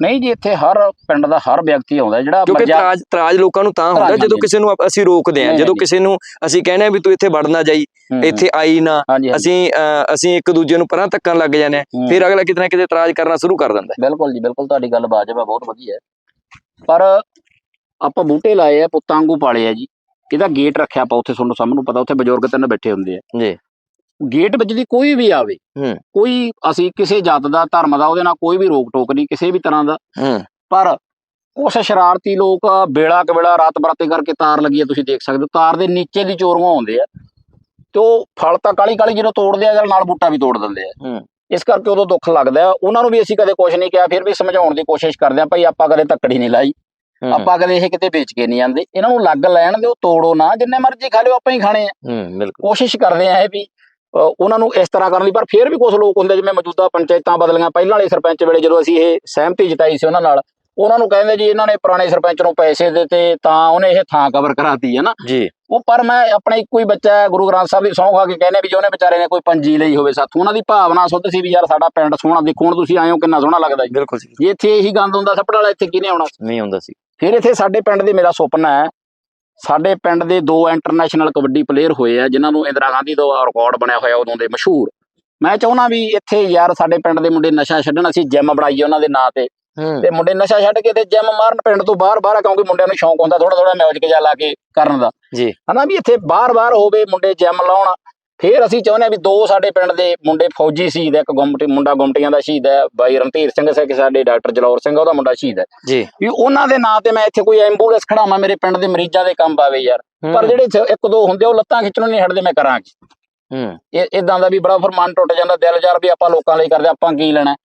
ਨਹੀਂ ਜੀ ਇੱਥੇ ਹਰ ਪਿੰਡ ਦਾ ਹਰ ਵਿਅਕਤੀ ਆਉਂਦਾ ਜਿਹੜਾ ਕਿਉਂਕਿ ਤਰਾਜ ਤਰਾਜ ਲੋਕਾਂ ਨੂੰ ਤਾਂ ਹੁੰਦਾ ਤਰਾਜ, ਜਦੋਂ। ਕਿਸੇ ਨੂੰ ਅਸੀਂ ਰੋਕਦੇ ਨਹੀਂ, ਜਦੋਂ। ਕਿਸੇ ਨੂੰ ਅਸੀਂ ਕਹਿੰਦੇ ਆ ਵੀ ਤੂੰ ਇੱਥੇ ਵੜ ਨਾ ਜਾਈ। ਇੱਥੇ ਆਈ ਨਾ ਅਸੀਂ ਅਸੀਂ ਇੱਕ ਦੂਜੇ ਨੂੰ ਪਰਾਂ ਧੱਕਣ ਲੱਗ ਜਾਂਦੇ ਹੂੰ। ਫਿਰ ਅਗਲਾ ਕਿਤੇ ਨਾ ਕਿਤੇ ਇਤਰਾਜ਼ ਕਰਨਾ ਸ਼ੁਰੂ ਕਰ ਦਿੰਦਾ। ਬਿਲਕੁਲ ਜੀ ਬਿਲਕੁਲ ਤੁਹਾਡੀ ਗੱਲ ਵਾਜਬ ਹੈ ਬਹੁਤ ਵਧੀਆ ਪਰ ਆਪਾਂ ਬੂਟੇ ਲਾਏ ਆ ਪੁੱਤਾਂ ਵਾਂਗੂ ਪਾਲੇ ਆ ਜੀ ਇਹਦਾ ਗੇਟ ਰੱਖਿਆ ਆਪਾਂ ਉੱਥੇ ਤੁਹਾਨੂੰ ਸਭ ਨੂੰ ਪਤਾ ਉੱਥੇ ਬਜ਼ੁਰਗ ਤਿੰਨ ਬੈਠੇ ਹੁੰਦੇ ਆ ਜੀ ਗੇਟ ਵਿੱਚ ਦੀ ਕੋਈ ਵੀ ਆਵੇ। ਕੋਈ ਅਸੀਂ ਕਿਸੇ ਜਾਤ ਦਾ ਧਰਮ ਦਾ ਉਹਦੇ ਨਾਲ ਕੋਈ ਵੀ ਰੋਕ ਟੋਕ ਨਹੀਂ ਕਿਸੇ ਵੀ ਤਰ੍ਹਾਂ ਦਾ। ਪਰ ਕੁਛ ਸ਼ਰਾਰਤੀ ਲੋਕ ਬੇੜਾ ਕਵੇਲਾ ਰਾਤ ਬਰਾਤੇ ਕਰਕੇ ਤਾਰ ਲੱਗੀ ਹੈ ਤੁਸੀਂ ਦੇਖ ਸਕਦੇ ਹੋ। ਤਾਰ ਦੇ ਨੀਚੇ ਦੀ ਚੋਰੋਂ ਆਉਂਦੇ ਆ ਤੇ ਉਹ ਫਲ ਤਾਂ ਕਾਲੀ ਕਾਲੀ ਜਦੋਂ ਤੋੜਦੇ ਆ ਜਾਂ ਨਾਲ ਬੂਟਾ ਵੀ ਤੋੜ ਦਿੰਦੇ ਆ। ਇਸ ਕਰਕੇ ਉਦੋਂ ਦੁੱਖ ਲੱਗਦਾ। ਉਹਨਾਂ ਨੂੰ ਵੀ ਅਸੀਂ ਕਦੇ ਕੁਝ ਨਹੀਂ ਕਿਹਾ ਫਿਰ ਵੀ ਸਮਝਾਉਣ ਦੀ ਕੋਸ਼ਿਸ਼ ਕਰਦੇ ਆ ਭਾਈ ਆਪਾਂ ਕਦੇ ਧੱਕੜੀ ਨਹੀਂ ਲਾਈ। ਆਪਾਂ ਕਦੇ ਇਹ ਕਿਤੇ ਵੇਚ ਕੇ ਨਹੀਂ ਆਂਦੇ ਇਹਨਾਂ ਨੂੰ ਲੱਗ ਲੈਣ ਦਿਓ ਤੋੜੋ ਨਾ ਜਿੰਨੇ ਮਰਜ਼ੀ ਖਾ ਲਿਓ ਆਪਾਂ ਹੀ ਖਾਣੇ ਆ। ਹੂੰ ਬਿਲਕੁਲ। ਕੋਸ਼ਿਸ਼ ਕਰਦੇ ਆ ਇਹ ਵੀ। ਉਹਨਾਂ ਨੂੰ ਇਸ ਤਰ੍ਹਾਂ ਕਰਨ ਲਈ ਪਰ ਫਿਰ ਵੀ ਕੁਝ ਲੋਕ ਹੁੰਦੇ ਜਿਵੇਂ ਮੌਜੂਦਾ ਪੰਚਾਇਤਾਂ ਬਦਲੀਆਂ ਪਹਿਲਾਂ ਵਾਲੇ ਸਰਪੰਚ ਵੇਲੇ ਜਦੋਂ ਅਸੀਂ ਇਹ ਸਹਿਮਤੀ ਜਤਾਈ ਸੀ ਉਹਨਾਂ ਨਾਲ ਉਹਨਾਂ ਨੂੰ ਕਹਿੰਦੇ ਜੀ ਇਹਨਾਂ ਨੇ ਪੁਰਾਣੇ ਸਰਪੰਚ ਨੂੰ ਪੈਸੇ ਦਿੱਤੇ ਤਾਂ ਉਹਨੇ ਇਹ ਥਾਂ ਕਵਰ ਕਰਾਤੀ ਹੈ ਨਾ? ਜੀ। ਉਹ ਪਰ ਮੈਂ ਆਪਣਾ ਇੱਕੋ ਹੀ ਬੱਚਾ ਗੁਰੂ ਗ੍ਰੰਥ ਸਾਹਿਬ ਦੀ ਸਹੁੰ ਖਾ ਕੇ ਕਹਿੰਦੇ ਵੀ ਉਹਨੇ ਵਿਚਾਰੇ ਨੇ ਕੋਈ ਪੰਜੀ ਲਈ ਹੋਵੇ ਸਾਥੋਂ ਉਹਨਾਂ ਦੀ ਭਾਵਨਾ ਸੁੱਧ ਸੀ ਵੀ ਯਾਰ ਸਾਡਾ ਪਿੰਡ ਸੋਹਣਾ ਦੇਖੋ ਹੁਣ ਤੁਸੀਂ ਆਏ ਹੋ ਕਿੰਨਾ ਸੋਹਣਾ ਲੱਗਦਾ ਜੀ। ਬਿਲਕੁਲ ਜੀ। ਜੇ ਇੱਥੇ ਇਹੀ ਗੰਦ ਹੁੰਦਾ ਸੱਪੜ ਵਾਲਾ ਇੱਥੇ ਕਿਹਨੇ ਆਉਣਾ? ਨਹੀਂ ਹੁੰਦਾ ਸੀ। ਫਿਰ ਇੱਥੇ ਸਾਡੇ ਪਿੰਡ ਦੇ ਮੇਰਾ ਸੁਪਨਾ ਹੈ ਸਾਡੇ ਪਿੰਡ ਦੇ ਦੋ ਇੰਟਰਨੈਸ਼ਨਲ ਕਬੱਡੀ ਪਲੇਅਰ ਹੋਏ ਆ ਜਿਨ੍ਹਾਂ ਨੂੰ ਇੰਦਰਾ ਗਾਂਧੀ ਤੋਂ ਰਿਕਾਰਡ ਬਣਿਆ ਹੋਇਆ ਉਦੋਂ ਦੇ ਮਸ਼ਹੂਰ। ਮੈਂ ਚਾਹੁੰਦਾ ਵੀ ਇੱਥੇ ਯਾਰ ਸਾਡੇ ਪਿੰਡ ਦੇ ਮੁੰਡੇ ਨਸ਼ਾ ਛੱਡਣ ਅਸੀਂ ਜਿਮ ਬਣਾਈਏ ਉਹਨਾਂ ਦੇ ਨਾਂ ਤੇ। ਤੇ ਮੁੰਡੇ ਨਸ਼ਾ ਛੱਡ ਕੇ ਤੇ ਜਿਮ ਮਾਰਨ ਪਿੰਡ ਤੋਂ ਬਾਹਰ ਬਾਹਰ ਕਿਉਂਕਿ ਮੁੰਡਿਆਂ ਨੂੰ ਸ਼ੌਂਕ ਹੁੰਦਾ ਥੋੜਾ ਥੋੜਾ ਮਿਊਜ਼ਿਕ ਜਿਹਾ ਲਾ ਕੇ ਕਰਨ ਦਾ। ਜੀ। ਹਨਾ ਵੀ ਇੱਥੇ ਬਾਹਰ ਬਾਹਰ ਹੋਵੇ ਮੁੰਡੇ ਜਿਮ ਲਾਉਣ ਫਿਰ ਅਸੀਂ ਚਾਹੁੰਦੇ ਹਾਂ ਵੀ ਦੋ ਸਾਡੇ ਪਿੰਡ ਦੇ ਮੁੰਡੇ ਫੌਜੀ ਸ਼ਹੀਦ ਹੈ ਇੱਕ ਗੁੰਮਟੀ ਮੁੰਡਾ ਗੁੰਮਟੀਆਂ ਦਾ ਸ਼ਹੀਦ ਹੈ ਬਾਈ ਰਣਧੀਰ ਸਿੰਘ ਸਿੰਘ ਸਾਡੇ ਡਾਕਟਰ ਜਲੌਰ ਸਿੰਘ ਉਹਦਾ ਮੁੰਡਾ ਸ਼ਹੀਦ ਹੈ। ਜੀ। ਵੀ ਉਹਨਾਂ ਦੇ ਨਾਂ ਤੇ ਮੈਂ ਇੱਥੇ ਕੋਈ ਐਂਬੂਲੈਂਸ ਖੜਾਵਾਂ ਮੇਰੇ ਪਿੰਡ ਦੇ ਮਰੀਜ਼ਾਂ ਦੇ ਕੰਮ ਆਵੇ ਯਾਰ। ਪਰ ਜਿਹੜੇ ਇੱਕ ਦੋ ਹੁੰਦੇ ਉਹ ਲੱਤਾਂ ਖਿੱਚਣੋਂ ਨਹੀਂ ਹਟਦੇ ਮੈਂ ਕਰਾਂ ਕੀ? ਹੂੰ। ਇਹ ਇਦਾਂ ਦਾ ਵੀ ਬੜਾ ਫਿਰ ਮਨ ਟੁੱਟ ਜਾਂਦਾ ਦਿਲ ਯਾਰ ਵੀ ਆਪਾਂ ਲੋਕਾਂ ਲਈ ਕਰਦੇ ਆਪਾਂ ਕੀ ਲੈਣਾ?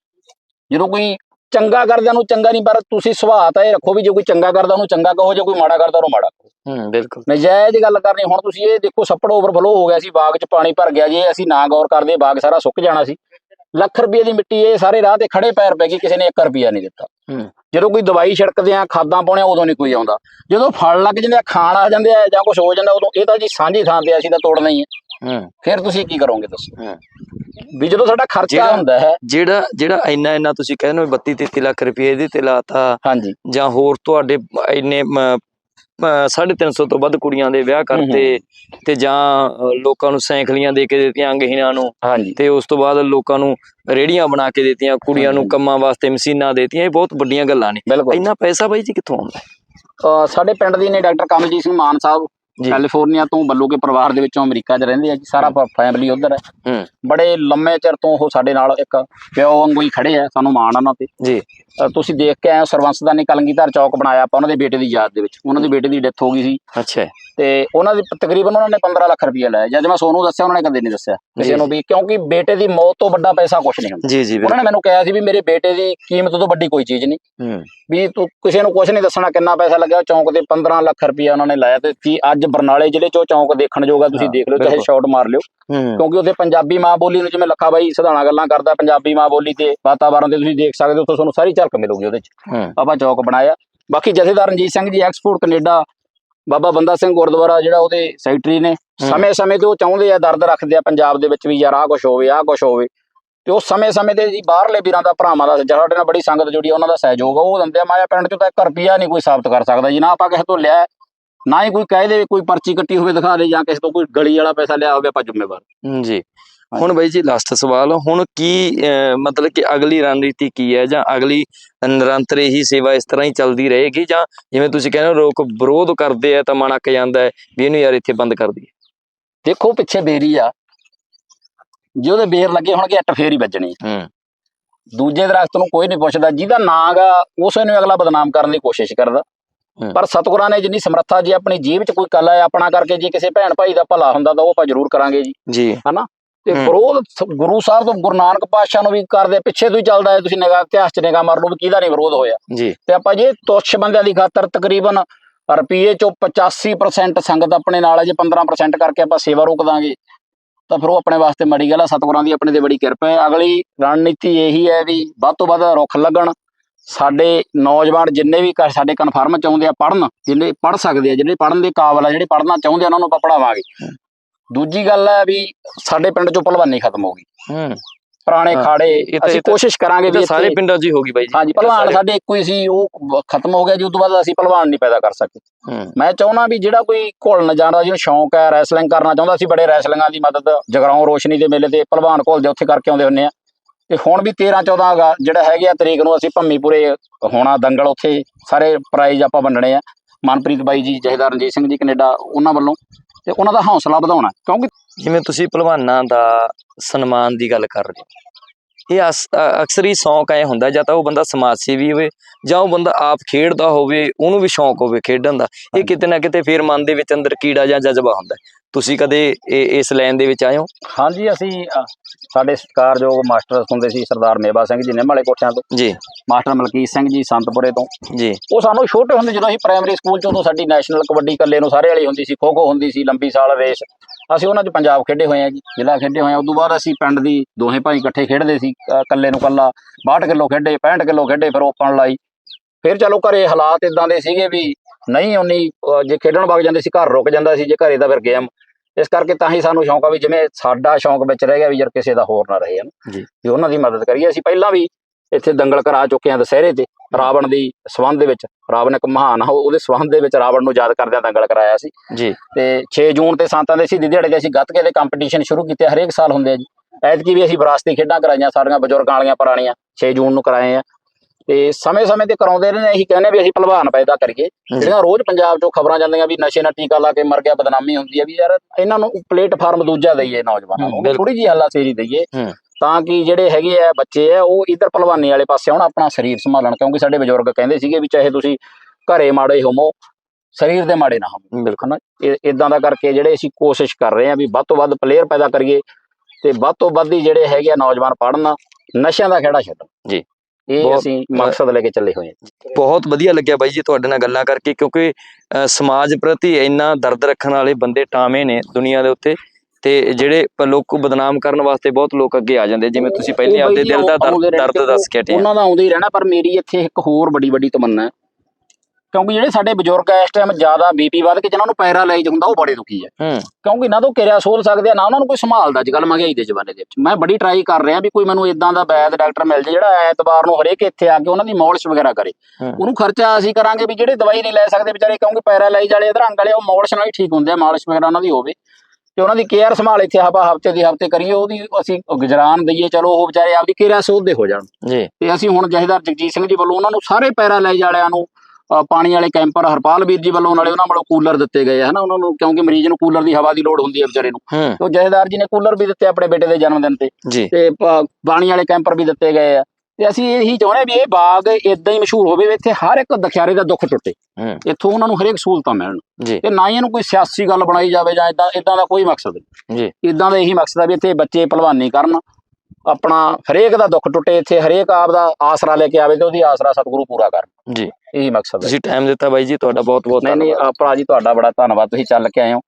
ਜਦੋਂ ਕੋਈ ਚੰਗਾ ਕਰਦਿਆਂ ਨੂੰ ਚੰਗਾ ਨਹੀਂ ਪਰ ਤੁਸੀਂ ਸੁਭਾਅ ਤਾਂ ਇਹ ਰੱਖੋ ਵੀ ਜੇ ਕੋਈ ਚੰਗਾ ਕਰਦਾ ਉਹਨੂੰ ਚੰਗਾ ਕਹੋ ਜੇ ਕੋਈ ਮਾੜਾ ਕਰਦਾ ਉਹਨੂੰ ਮਾੜਾ ਕਹੋ। ਹੂੰ ਬਿਲਕੁਲ। ਨਜਾਇਜ਼ ਗੱਲ ਕਰਨੀ ਹੁਣ ਤੁਸੀਂ ਇਹ ਦੇਖੋ ਛੱਪੜ ਓਵਰਫਲੋ ਹੋ ਗਿਆ ਸੀ ਬਾਗ 'ਚ ਪਾਣੀ ਭਰ ਗਿਆ ਜੇ ਅਸੀਂ ਨਾ ਗੌਰ ਕਰਦੇ ਬਾਗ ਸਾਰਾ ਸੁੱਕ ਜਾਣਾ ਸੀ। ਲੱਖ ਰੁਪਏ ਦੀ ਮਿੱਟੀ ਇਹ ਸਾਰੇ ਰਾਹ ਤੇ ਖੜੇ ਪੈਰ ਪੈ ਗਈ ਕਿਸੇ ਨੇ 1 ਰੁਪਿਆ ਨਹੀਂ ਦਿੱਤਾ। ਹੂੰ। ਜਦੋਂ ਕੋਈ ਦਵਾਈ ਛਿੜਕਦੇ ਆ ਖਾਦਾਂ ਪਾਉਣੇ ਆ, ਉਦੋਂ ਨਹੀਂ ਕੋਈ ਆਉਂਦਾ। ਜਦੋਂ ਫਲ ਲੱਗ ਜਾਂਦੇ ਆ ਖਾਣ ਆ ਜਾਂਦੇ ਆ ਜਾਂ ਕੁਝ ਹੋ ਜਾਂਦਾ ਉਦੋਂ ਇਹ ਤਾਂ ਜੀ ਸਾਂਝੀ ਥਾਂ ਤੇ ਅਸੀਂ ਤਾਂ ਤੋੜਨਾ ਹੀ ਹੈ ਹੂੰ। ਫਿਰ ਤੁਸੀਂ ਕੀ ਕਰੋਗੇ ਦੱਸੋ? ਹੂੰ। ਵੀ ਜਦੋਂ ਸਾਡਾ ਖਰਚਾ ਹੁੰਦਾ ਹੈ। ਜਿਹੜਾ ਜਿਹੜਾ ਇੰਨਾ ਇੰਨਾ ਤੁਸੀਂ ਕਹਿੰਦੇ ਹੋ 32 33 ਲੱਖ ਰੁਪਏ ਇਹਦੇ ਤੇ ਲਾਤਾ। ਹਾਂਜੀ। ਜਾਂ ਹੋਰ ਤੁਹਾਡੇ ਇੰਨੇ 350 ਤੋਂ ਵੱਧ ਕੁੜੀਆਂ ਦੇ ਵਿਆਹ ਕਰਤੇ ਤੇ ਜਾਂ ਲੋਕਾਂ ਨੂੰ ਸਾਈਕਲੀਆਂ ਦੇ ਕੇ ਦਿੱਤੀਆਂ ਅੰਗਹੀਣਾਂ ਨੂੰ ਤੇ ਉਸ ਤੋਂ ਬਾਅਦ ਲੋਕਾਂ ਨੂੰ ਰੇੜੀਆਂ ਬਣਾ ਕੇ ਦਿੱਤੀਆਂ ਕੁੜੀਆਂ ਨੂੰ। ਕੰਮਾਂ ਵਾਸਤੇ ਮਸ਼ੀਨਾਂ ਦਿੱਤੀਆਂ ਇਹ ਬਹੁਤ ਵੱਡੀਆਂ ਗੱਲਾਂ ਨੇ। ਇੰਨਾ ਪੈਸਾ ਬਾਈ ਜੀ ਕਿੱਥੋਂ ਆਉਂਦਾ? ਸਾਡੇ ਪਿੰਡ ਦੇ ਨੇ ਡਾਕਟਰ ਕਮਲਜੀਤ ਸਿੰਘ ਮਾਨ ਸਾਹਿਬ। ਕੈਲੀਫੋਰਨੀਆ ਤੋਂ ਬੱਲੂ ਕੇ ਪਰਿਵਾਰ ਦੇ ਵਿੱਚੋਂ ਅਮਰੀਕਾ 'ਚ ਰਹਿੰਦੇ ਆ ਜੀ ਸਾਰਾ ਫੈਮਿਲੀ ਉਧਰ ਹੈ। ਬੜੇ ਲੰਮੇ ਚਿਰ ਤੋਂ ਉਹ ਸਾਡੇ ਨਾਲ ਇੱਕ ਪਿਓ ਵਾਂਗੂ ਹੀ ਖੜੇ ਆ ਸਾਨੂੰ ਮਾਣ ਉਹਨਾਂ ਤੇ। ਜੀ। ਤੁਸੀਂ ਦੇਖ ਕੇ ਆਏ ਸਰਵੰਸ ਦਾ ਨੇ ਕਲੰਗੀਧਰ ਚੌਕ ਬਣਾਇਆ ਆਪਾਂ ਉਹਨਾਂ ਦੇ ਬੇਟੇ ਦੀ ਯਾਦ ਦੇ ਵਿੱਚ। ਉਹਨਾਂ ਦੇ ਬੇਟੇ ਦੀ ਡੈਥ ਹੋ ਗਈ ਸੀ। ਅੱਛਾ। ਤੇ ਉਹਨਾਂ ਦੀ ਤਕਰੀਬਨ ਉਹਨਾਂ ਨੇ 15 ਲੱਖ ਰੁਪਏ ਲਾਇਆ। ਜਦ ਮੈਂ ਸੋਨੂੰ ਦੱਸਿਆ ਉਹਨਾਂ ਨੇ ਕਦੇ ਨਹੀਂ ਦੱਸਿਆ ਕਿਸੇ। ਨੂੰ ਵੀ ਕਿਉਂਕਿ ਬੇਟੇ ਦੀ ਮੌਤ ਤੋਂ ਵੱਡਾ ਪੈਸਾ ਕੁਝ ਨਹੀਂ ਹੁੰਦਾ। ਜੀ ਜੀ ਉਹਨਾਂ ਨੇ ਮੈਨੂੰ ਕਿਹਾ ਸੀ ਵੀ ਮੇਰੇ ਬੇਟੇ ਦੀ ਕੀਮਤ ਤੋਂ ਵੱਡੀ ਕੋਈ ਚੀਜ਼ ਨਹੀਂ। ਵੀ ਤੂੰ ਕਿਸੇ ਨੂੰ ਕੁਝ ਨਹੀਂ ਦੱਸਣਾ ਕਿੰਨਾ ਪੈਸਾ ਲੱਗਿਆ ਚੌਂਕ ਤੇ 15 ਲੱਖ ਰੁਪਏ ਉਹਨਾਂ ਨੇ ਲਾਇਆ ਤੇ ਕੀ ਅੱਜ ਬਰਨਾਲੇ ਜ਼ਿਲ੍ਹੇ 'ਚ ਚੌਂਕ ਦੇਖਣ ਜੋਗਾ ਤੁਸੀਂ ਦੇਖ ਲਓ ਚਾਹੇ। ਸ਼ਾਟ ਮਾਰ ਲਿਓ। ਕਿਉਂਕਿ ਉਹਦੇ ਪੰਜਾਬੀ ਮਾਂ ਬੋਲੀ ਨੂੰ ਜਿਵੇਂ ਲੱਖਾ ਬਾਈ ਸਿਧਾਣਾ ਗੱਲਾਂ ਕਰਦਾ ਪੰਜਾਬੀ ਮਾਂ ਬੋਲੀ ਤੇ ਵਾਤਾਵਰਣ ਤੇ ਤੁਸੀਂ ਦੇਖ ਸਕਦੇ ਹੋ ਉੱਥੋਂ ਤੁਹਾਨੂੰ ਸਾਰੀ ਝਲਕ ਮਿਲੂਗੀ ਉਹਦੇ 'ਚ। ਆਪਾਂ ਚੌਕ ਬਣਾਇਆ। ਬਾਕੀ ਜਥੇਦਾਰ ਰਣਜੀਤ ਸਿੰਘ ਜੀ ਐਕਸਪੋਰਟ ਕੈਨੇਡਾ ਬਾਬਾ ਬੰਦਾ ਸਿੰਘ ਗੁਰਦੁਆਰਾ ਜਿਹੜਾ ਉਹਦੇ ਸੈਕਟਰੀ ਨੇ। ਸਮੇਂ-ਸਮੇਂ ਤੇ ਉਹ ਚਾਹੁੰਦੇ ਆ ਦਰਦ ਰੱਖਦੇ ਆ ਪੰਜਾਬ ਦੇ ਵਿੱਚ ਵੀ ਯਾਰ ਆਹ ਕੁਝ ਹੋਵੇ ਆਹ ਕੁਝ ਹੋਵੇ। ਤੇ ਉਹ ਸਮੇਂ-ਸਮੇਂ ਤੇ ਜੀ ਬਾਹਰਲੇ ਵੀਰਾਂ ਦਾ ਭਰਾਵਾਂ ਦਾ ਸਾਡੇ ਨਾਲ ਬੜੀ ਸੰਗਤ ਜੁੜੀ ਉਹਨਾਂ ਦਾ ਸਹਿਯੋਗ ਉਹ ਦਿੰਦੇ ਆ ਮਾਇਆ ਪਿੰਡ ਚੋਂ ਤਾਂ 1 ਰੁਪਿਆ ਨਹੀਂ ਕੋਈ ਸਾਬਤ ਕਰ ਸਕਦਾ ਜੀ। ਨਾ ਆਪਾਂ ਕਿਸੇ ਤੋਂ ਲਿਆ ਨਾ ਹੀ ਕੋਈ ਕਹਿ ਦੇ ਕੋਈ ਪਰਚੀ ਕੱਟੀ ਹੋਵੇ ਦਿਖਾ ਦੇ ਜਾਂ ਕਿਸੇ ਤੋਂ ਕੋਈ ਗਲੀ ਵਾਲਾ ਪੈਸਾ ਲਿਆ ਹੋਵੇ ਆਪਾਂ ਜ਼ਿੰਮੇਵਾਰ। ਜੀ। ਹੁਣ ਬਾਈ ਜੀ ਲਾਸਟ ਸਵਾਲ ਹੁਣ ਕੀ ਮਤਲਬ ਕਿ ਅਗਲੀ ਰਣਨੀਤੀ ਕੀ ਹੈ ਜਾਂ ਅਗਲੀ ਨਿਰੰਤਰ ਇਹੀ ਸੇਵਾ ਇਸ ਤਰ੍ਹਾਂ ਹੀ ਚੱਲਦੀ ਰਹੇਗੀ ਜਾਂ ਜਿਵੇਂ ਤੁਸੀਂ ਕਹਿੰਦੇ ਹੋ ਲੋਕ ਵਿਰੋਧ ਕਰਦੇ ਆ ਤਾਂ ਮਨ ਅੱਕ ਜਾਂਦਾ ਹੈ ਵੀ ਇਹਨੂੰ ਯਾਰ ਇੱਥੇ ਬੰਦ ਕਰ ਦਈਏ? ਦੇਖੋ ਪਿੱਛੇ ਬੇਰੀ ਆ। ਜੇ ਉਹਦੇ ਬੇਰ ਲੱਗੇ ਹੋਣਗੇ ਅੱਟ ਫੇਰ ਹੀ ਵੱਜਣੀ। ਹੂੰ। ਦੂਜੇ ਦਰਖਤ ਨੂੰ ਕੋਈ ਨਹੀਂ ਪੁੱਛਦਾ ਜਿਹਦਾ ਨਾਂ ਗਾ ਉਸੇ ਨੂੰ ਅਗਲਾ ਬਦਨਾਮ ਕਰਨ ਦੀ ਕੋਸ਼ਿਸ਼ ਕਰਦਾ। ਹੂੰ। ਪਰ ਸਤਿਗੁਰਾਂ ਨੇ ਜਿੰਨੀ ਸਮਰੱਥਾ ਜੇ ਆਪਣੀ ਜੀਬ 'ਚ ਕੋਈ ਕਲਾ ਹੈ ਆਪਣਾ ਕਰਕੇ ਜੇ ਕਿਸੇ ਭੈਣ ਭਾਈ ਦਾ ਭਲਾ ਹੁੰਦਾ ਤਾਂ ਉਹ ਆਪਾਂ ਜ਼ਰੂਰ ਕਰਾਂਗੇ ਜੀ। ਜੀ। ਤੇ ਹੂੰ। ਵਿਰੋਧ ਗੁਰੂ ਸਾਹਿਬ ਤੋਂ ਗੁਰੂ ਨਾਨਕ ਪਾਤਸ਼ਾਹ ਨੂੰ ਵੀ ਕਰਦੇ ਪਿੱਛੇ ਤੋਂ ਹੀ ਚੱਲਦਾ ਹੈ ਤੁਸੀਂ ਨਿਗਾਹ ਇਤਿਹਾਸ 'ਚ ਨਿਗਾਹ ਮਾਰ ਲਓ ਵੀ ਕਿਹਦਾ ਨਹੀਂ ਵਿਰੋਧ ਹੋਇਆ। ਜੀ। ਤੇ ਆਪਾਂ ਜੇ ਤੁੱਛ ਬੰਦਿਆਂ ਦੀ ਖਾਤਰ ਤਕਰੀਬਨ ਰੁਪਈਏ ਚੋਂ 85% ਸੰਗਤ ਆਪਣੇ ਨਾਲ ਹੈ ਜੇ 15% ਕਰਕੇ ਆਪਾਂ ਸੇਵਾ ਰੋਕ ਦਾਂਗੇ ਤਾਂ ਫਿਰ ਉਹ ਆਪਣੇ ਵਾਸਤੇ ਮਾੜੀ ਗੱਲ ਹੈ ਸਤਿਗੁਰਾਂ ਦੀ ਆਪਣੇ ਤੇ ਬੜੀ ਕਿਰਪਾ ਹੈ। ਅਗਲੀ ਰਣਨੀਤੀ ਇਹੀ ਹੈ ਵੀ ਵੱਧ ਤੋਂ ਵੱਧ ਰੁੱਖ ਲੱਗਣ ਸਾਡੇ ਨੌਜਵਾਨ ਜਿੰਨੇ ਵੀ ਸਾਡੇ ਕਨਫਰਮ ਚਾਹੁੰਦੇ ਆ ਪੜਨ ਜਿੰਨੇ ਪੜ ਸਕਦੇ ਆ ਜਿਹੜੇ ਪੜਨ ਦੇ ਕਾਬਲ ਆ ਜਿਹੜੇ ਪੜਨਾ ਚਾਹੁੰਦੇ ਆ ਉਹਨਾਂ ਨੂੰ ਆਪਾਂ ਪੜਾਵਾਂਗੇ। ਦੂਜੀ ਗੱਲ ਹੈ ਵੀ ਸਾਡੇ ਪਿੰਡ ਚੋਂ ਭਲਵਾਨੀ ਖਤਮ ਹੋ ਗਈ। ਹੂੰ। ਪੁਰਾਣੇ ਖਾੜੇ ਅਸੀਂ ਕੋਸ਼ਿਸ਼ ਕਰਾਂਗੇ ਵੀ ਸਾਰੇ ਪਿੰਡਾਂ 'ਚ ਹੀ ਹੋਗੀ ਬਾਈ ਜੀ। ਹਾਂਜੀ ਸਾਰੇ- ਸਾਡੇ ਇੱਕੋ ਹੀ ਸੀ ਉਹ ਖਤਮ ਹੋ ਗਿਆ ਜੀ ਉਸ ਤੋਂ ਬਾਅਦ ਅਸੀਂ ਭਲਵਾਨ ਨਹੀਂ ਪੈਦਾ ਕਰ ਸਕੇ। ਮੈਂ ਚਾਹੁੰਦਾ ਵੀ ਜਿਹੜਾ ਕੋਈ ਘੁਲਣ ਜਾਂਦਾ ਜਿਹਨੂੰ ਸ਼ੌਂਕ ਹੈ ਰੈਸਲਿੰਗ ਕਰਨਾ ਚਾਹੁੰਦਾ ਸੀ ਬੜੇ ਰੈਸਲਿੰਗਾਂ ਦੀ ਮਦਦ ਜਗਰਾਉਂ ਰੋਸ਼ਨੀ ਦੇ ਮੇਲੇ ਤੇ ਭਲਵਾਨ ਘੁਲਦੇ ਉੱਥੇ ਕਰਕੇ ਆਉਂਦੇ ਹੁੰਨੇ ਆ। ਤੇ ਹੁਣ ਵੀ 13 14 ਅਗਾ ਜਿਹੜਾ ਹੈਗੇ ਆ ਤਰੀਕ ਨੂੰ ਅਸੀਂ ਭੰਮੀਪੁਰੇ ਹੋਣਾ ਦੰਗਲ ਉੱਥੇ ਸਾਰੇ ਪ੍ਰਾਈਜ਼ ਆਪਾਂ ਵੰਡਣੇ ਆ। ਮਨਪ੍ਰੀਤ ਬਾਈ ਜੀ ਜਹੇਦਾਰ ਰਣਜੀਤ ਸਿੰਘ ਜੀ ਕੈਨੇਡਾ ਉਹਨਾਂ ਵੱਲੋਂ ਤੇ ਉਹਨਾਂ ਦਾ ਹੌਸਲਾ ਵਧਾਉਣਾ ਕਿਉਂਕਿ ਜਿਵੇਂ ਤੁਸੀਂ ਪਹਿਲਵਾਨਾਂ ਦਾ ਸਨਮਾਨ ਦੀ ਗੱਲ ਕਰ ਰਹੇ ਹੋ ਇਹ ਅਕਸਰ ਹੀ ਸ਼ੌਂਕ ਐ ਹੁੰਦਾ ਜਾਂ ਤਾਂ ਉਹ ਬੰਦਾ ਸਮਾਜ ਸੇਵੀ ਹੋਵੇ ਜਾਂ ਉਹ ਬੰਦਾ ਆਪ ਖੇਡਦਾ ਹੋਵੇ ਉਹਨੂੰ ਵੀ ਸ਼ੌਂਕ ਹੋਵੇ ਖੇਡਣ ਦਾ। ਇਹ ਕਿਤੇ ਨਾ ਕਿਤੇ ਫੇਰ ਮਨ ਦੇ ਵਿੱਚ ਅੰਦਰ ਕੀੜਾ ਜਾਂ ਜਜ਼ਬਾ ਹੁੰਦਾ। ਤੁਸੀਂ ਕਦੇ ਇਹ- ਇਸ ਲਾਈਨ ਦੇ ਵਿੱਚ ਆਏ ਹੋ? ਹਾਂਜੀ ਅਸੀਂ ਸਾਡੇ ਸਤਿਕਾਰਯੋਗ ਮਾਸਟਰ ਹੁੰਦੇ ਸੀ ਸਰਦਾਰ ਮੇਵਾ ਸਿੰਘ ਜੀ ਨਿੰਮ ਵਾਲੇ ਕੋਠਿਆਂ ਤੋਂ। ਜੀ। ਮਾਸਟਰ ਮਲਕੀਤ ਸਿੰਘ ਜੀ ਸੰਤਪੁਰੇ ਤੋਂ। ਜੀ। ਉਹ ਸਾਨੂੰ ਛੋਟੇ ਹੁੰਦੇ ਜਦੋਂ ਅਸੀਂ ਪ੍ਰਾਇਮਰੀ ਸਕੂਲ ਚ ਸਾਡੀ ਨੈਸ਼ਨਲ ਕਬੱਡੀ ਕੱਲੇ ਨੂੰ ਸਾਰੇ ਵਾਲੀ ਹੁੰਦੀ ਸੀ ਖੋ ਖੋ ਹੁੰਦੀ ਸੀ ਲੰਬੀ ਸਾਲ ਰੇਸ। ਅਸੀਂ ਉਹਨਾਂ 'ਚ ਪੰਜਾਬ ਖੇਡੇ ਹੋਏ ਆ ਜੀ ਜ਼ਿਲ੍ਹਾ ਖੇਡੇ ਹੋਏ ਆ। ਉਦੋਂ ਬਾਅਦ ਅਸੀਂ ਪਿੰਡ ਦੀ ਦੋਹੇ ਭਾਈ ਇਕੱਠੇ ਖੇਡਦੇ ਸੀ ਅ, ਕੱਲੇ ਨੂੰ ਕੱਲਾ 62 ਕਿਲੋ ਖੇਡੇ 65 ਕਿਲੋ ਖੇਡੇ ਫਿਰ ਓਪਨ ਲਾਈ। ਫਿਰ ਚਲੋ ਘਰੇ ਹਾਲਾਤ ਇਦਾਂ ਦੇ ਸੀਗੇ ਵੀ ਨਹੀਂ ਉਨੀ ਜੇ ਖੇਡਣ ਵਗ ਜਾਂਦੇ ਸੀ ਘਰ ਰੁਕ ਜਾਂਦਾ ਸੀ ਜੇ ਘਰੇ ਤਾਂ ਫਿਰ ਗੇਮ। ਇਸ ਕਰਕੇ ਤਾਂ ਹੀ ਸਾਨੂੰ ਸ਼ੌਂਕ ਆ ਵੀ ਜਿਵੇਂ ਸਾਡਾ ਸ਼ੌਂਕ ਵਿੱਚ ਰਹਿ ਗਿਆ ਵੀ ਯਾਰ ਕਿਸੇ ਦਾ ਹੋਰ ਨਾ ਰਹੇ ਹਨ। ਜੀ। ਵੀ ਉਹਨਾਂ ਦੀ ਮਦਦ ਕਰੀਏ। ਅਸੀਂ ਪਹਿਲਾਂ ਵੀ ਇੱਥੇ ਦੰਗਲ ਕਰਾ ਚੁੱਕੇ ਹਾਂ ਦੁਸਹਿਰੇ ਤੇ ਰਾਵਣ ਦੀ ਸਬੰਧ ਦੇ ਵਿੱਚ। ਰਾਵਣ ਇੱਕ ਮਹਾਨ ਆ ਉਹ- ਉਹਦੇ ਸਬੰਧ ਦੇ ਵਿੱਚ ਰਾਵਣ ਨੂੰ ਯਾਦ ਕਰਦਿਆਂ ਦੰਗਲ ਕਰਾਇਆ ਸੀ। ਜੀ। ਤੇ 6 ਜੂਨ ਤੇ ਸੰਤਾਂ ਦੇ ਸ਼ਹੀਦੀ ਦਿਹਾੜੇ ਤੇ ਅਸੀਂ ਗੱਤਕੇ ਦੇ ਕੰਪੀਟੀਸ਼ਨ ਸ਼ੁਰੂ ਕੀਤੇ। ਹਰੇਕ ਸਾਲ ਹੁੰਦੇ ਆ ਜੀ। ਐਤਕੀ ਵੀ ਅਸੀਂ ਵਿਰਾਸਤੀ ਖੇਡਾਂ ਕਰਾਈਆਂ ਸਾਰੀਆਂ ਬਜ਼ੁਰਗਾਂ ਵਾਲੀਆਂ ਪੁਰਾਣੀਆਂ। 6 ਜੂਨ ਨੂੰ ਕਰਾਏ ਆ। ਤੇ ਸਮੇਂ-ਸਮੇਂ ਤੇ ਕਰਾਉਂਦੇ ਰਹੇ ਨੇ ਅਸੀਂ ਕਹਿੰਦੇ ਵੀ ਅਸੀਂ ਭਲਵਾਨ ਪੈਦਾ ਕਰੀਏ। ਜਿਹੜੀਆਂ ਰੋਜ਼ ਪੰਜਾਬ 'ਚੋਂ ਖਬਰਾਂ ਜਾਂਦੀਆਂ ਵੀ ਨਸ਼ੇ ਨਾਲ ਟੀਕਾ ਲਾ ਕੇ ਮਰ ਗਿਆ ਬਦਨਾਮੀ ਹੁੰਦੀ ਹੈ ਵੀ ਯਾਰ ਇਹਨਾਂ ਨੂੰ ਪਲੇਟਫਾਰਮ ਦੂਜਾ ਦਈਏ ਨੌਜਵਾਨਾਂ ਨੂੰ। ਥੋੜੀ ਜਿਹੀ ਹੱਲਾਸ਼ੇਰੀ ਦਈਏ। ਤਾਂ ਕਿ ਜਿਹੜੇ ਹੈਗੇ ਆ ਬੱਚੇ ਆ ਉਹ ਇਧਰ ਭਲਵਾਨੀ ਵਾਲੇ ਪਾਸੇ ਆਉਣ ਆਪਣਾ ਸਰੀਰ ਸੰਭਾਲਣ। ਕਿਉਂਕਿ ਸਾਡੇ ਬਜ਼ੁਰਗ ਕਹਿੰਦੇ ਸੀਗੇ ਵੀ ਚਾਹੇ ਤੁਸੀਂ ਘਰੇ ਮਾੜੇ ਹੋਵੋ ਸਰੀਰ ਦੇ ਮਾੜੇ ਨਾ ਹੋਵੋ। ਬਿਲਕੁਲ। ਹਨਾ? ਇਦਾਂ ਦਾ ਕਰਕੇ ਜਿਹੜੇ ਅਸੀਂ ਕੋਸ਼ਿਸ਼ ਕਰ ਰਹੇ ਆ ਵੀ ਵੱਧ ਤੋਂ ਵੱਧ ਪਲੇਅਰ ਪੈਦਾ ਕਰੀਏ ਤੇ ਵੱਧ ਤੋਂ ਵੱਧ ਹੀ ਜਿਹੜੇ ਹੈਗੇ ਆ ਨੌਜਵਾਨ ਪੜ੍ਹਨ ਨਸ਼ਿਆਂ ਦਾ ਖੇੜਾ ਛੱਡਣ। ਜੀ। ਇਹ ਬਹੁਤ- ਅਸੀਂ ਮਕਸਦ ਲੈ ਕੇ ਚੱਲੇ ਹੋਏ ਹਾਂ ਬਹੁਤ ਵਧੀਆ ਲੱਗਿਆ ਬਾਈ ਜੀ ਤੁਹਾਡੇ ਨਾਲ ਗੱਲਾਂ ਕਰਕੇ ਕਿਉਂਕਿ ਸਮਾਜ ਪ੍ਰਤੀ ਇੰਨਾ ਦਰਦ ਰੱਖਣ ਵਾਲੇ ਬੰਦੇ ਟਾਵੇਂ ਨੇ ਦੁਨੀਆ ਦੇ ਉੱਤੇ ਤੇ ਜਿਹੜੇ ਪ- ਲੋਕ ਬਦਨਾਮ ਕਰਨ ਵਾਸਤੇ ਬਹੁਤ ਲੋਕ ਅੱਗੇ ਆ ਜਾਂਦੇ ਜਿਵੇਂ ਤੁਸੀਂ ਪਹਿਲੇ ਉਹ ਆਪਦੇ ਬਈ ਦਿਲ ਦਾ ਆਉਂਦੇ ਦਰਦ ਦੱਸ ਕੇ ਹਟੇ ਆ। ਉਹਨਾਂ ਦਾ ਆਉਂਦੇ ਹੀ ਰਹਿਣਾ ਪਰ ਮੇਰੀ ਇੱਥੇ ਇੱਕ ਹੋਰ ਵੱਡੀ ਵੱਡੀ ਤਮੰਨਾ ਹੈ ਕਿਉਂਕਿ ਜਿਹੜੇ ਸਾਡੇ ਬਜ਼ੁਰਗ ਇਸ ਟਾਈਮ ਜ਼ਿਆਦਾ ਬੀਪੀ ਵੱਧ ਕੇ ਜਿਹਨਾਂ ਨੂੰ ਪੈਰਾਲਾਈਜ਼ ਹੁੰਦਾ ਉਹ ਬੜੇ ਦੁਖੀ ਹੈ ਹੂੰ। ਕਿਉਂਕਿ ਨਾ ਤਾਂ ਕਿਰਿਆ ਸੋਲ ਸਕਦੇ ਆ ਨਾ ਉਹਨਾਂ ਨੂੰ ਕੋਈ ਸੰਭਾਲਦਾ ਅੱਜ ਕੱਲ ਮਹਿੰਗਾਈ ਦੇ ਜ਼ਮਾਨੇ ਦੇ ਵਿੱਚ। ਮੈਂ ਬੜੀ ਟਰਾਈ ਕਰ ਰਿਹਾ ਵੀ ਕੋਈ ਮੈਨੂੰ ਇਦਾਂ ਦਾ ਵੈਦ ਡਾਕਟਰ ਮਿਲ ਜੇ ਜਿਹੜਾ ਐਤਵਾਰ ਨੂੰ ਹਰੇਕ ਇੱਥੇ ਆ ਕੇ ਉਹਨਾਂ ਦੀ ਮੌਲਿਸ਼ ਵਗੈਰਾ ਕਰੇ। ਉਹਨੂੰ ਖਰਚਾ ਅਸੀਂ ਕਰਾਂਗੇ ਵੀ ਜਿਹੜੇ ਦਵਾਈ ਨਹੀਂ ਲੈ ਸਕਦੇ ਵਿਚਾਰੇ ਕਿਉਂਕਿ ਪੈਰਾਲਾਈਜ਼ ਵਾਲੇ ਅਧਰੰਗ ਵਾਲੇ ਉਹ ਮੌਲਿਸ਼ ਨਾਲ ਹੀ ਠੀਕ ਹੁੰਦੇ ਆ ਮਾਲਿਸ਼ ਵਗੈਰਾ ਉਹਨਾਂ ਦੀ ਹੋਵੇ। ਤੇ ਉਹਨਾਂ ਦੀ ਕੇਅਰ ਸੰਭਾਲ ਇੱਥੇ ਆਪਾਂ ਹਫ਼ਤੇ ਦੀ ਹਫ਼ਤੇ ਕਰੀਏ ਉਹਦੀ ਅਸੀਂ ਗੁਜਰਾਨ ਦਈਏ ਚਲੋ ਉਹ ਵਿਚਾਰੇ ਆਪਦੀ ਕਿਰਿਆ ਸੋਧ ਦੇ ਹੋ ਜਾਣ। ਜੀ। ਤੇ ਅਸੀਂ ਹੁਣ ਜਹੇਦਾਰ ਜਗਜੀਤ ਸਿੰਘ ਜੀ ਵੱਲੋਂ ਉਹਨਾਂ ਨੂੰ ਸਾਰੇ ਪੈਰਾਲਾਈਜ਼ ਵਾਲਿਆਂ ਨੂੰ ਪਾਣੀ ਵਾਲੇ ਕੈਂਪਰ ਹਰਪਾਲ ਵੀਰ ਜੀ ਵੱਲੋਂ ਨਾਲੇ ਉਹਨਾਂ ਵੱਲੋਂ ਕੂਲਰ ਦਿੱਤੇ ਗਏ ਹਨਾ? ਉਹਨਾਂ ਨੂੰ ਕਿਉਂਕਿ ਮਰੀਜ਼ ਨੂੰ ਕੂਲਰ ਦੀ ਹਵਾ ਦੀ ਲੋੜ ਹੁੰਦੀ ਹੈ ਵਿਚਾਰੇ ਨੂੰ। ਤੇ ਜਥੇਦਾਰ ਜੀ ਨੇ ਕੂਲਰ ਵੀ ਦਿੱਤੇ ਆਪਣੇ ਬੇਟੇ ਦੇ ਜਨਮ ਦਿਨ ਤੇ। ਤੇ ਪਾਣੀ ਵਾਲੇ ਕੈਂਪਰ ਵੀ ਦਿੱਤੇ ਗਏ ਆ। ਤੇ ਅਸੀਂ ਇਹੀ ਚਾਹੁੰਦੇ ਵੀ ਇਹ ਬਾਗ ਇਦਾਂ ਹੀ ਮਸ਼ਹੂਰ ਹੋਵੇ ਇੱਥੇ ਹਰ ਇੱਕ ਦਖਿਆਰੇ ਦਾ ਦੁੱਖ ਟੁੱਟੇ। ਇੱਥੋਂ ਉਹਨਾਂ ਨੂੰ ਹਰੇਕ ਸਹੂਲਤਾਂ ਮਿਲਣ। ਤੇ ਨਾ ਹੀ ਇਹਨੂੰ ਕੋਈ ਸਿਆਸੀ ਗੱਲ ਬਣਾਈ ਜਾਵੇ ਜਾਂ ਇਦਾਂ ਇਦਾਂ ਦਾ ਕੋਈ ਮਕਸਦ ਨਹੀਂ। ਜੀ। ਇਦਾਂ ਦਾ ਇਹੀ ਮਕਸਦ ਆ ਵੀ ਇੱਥੇ ਬੱਚੇ ਭਲਵਾਨੀ ਕਰਨ ਆਪਣਾ ਹਰੇਕ ਦਾ ਦੁੱਖ ਟੁੱਟੇ ਇੱਥੇ ਹਰੇਕ ਆਪ ਦਾ ਆਸਰਾ ਲੈ ਕੇ ਆਵੇ ਤੇ ਉਹਦੀ ਆਸਰਾ ਸਤਿਗੁਰੂ ਪੂਰਾ ਕਰਨ। ਜੀ। ਇਹੀ ਮਕਸਦ ਹੈ। ਤੁਸੀਂ ਟਾਈਮ ਦਿੱਤਾ ਬਾਈ ਜੀ ਤੁਹਾਡਾ ਬਹੁਤ ਬਹੁਤ ਨਹੀਂ ਨਹੀਂ ਭਰਾ ਜੀ ਤੁਹਾਡਾ ਬੜਾ ਧੰਨਵਾਦ। ਤੁਸੀਂ ਚੱਲ ਕੇ ਆਏ ਹੋ।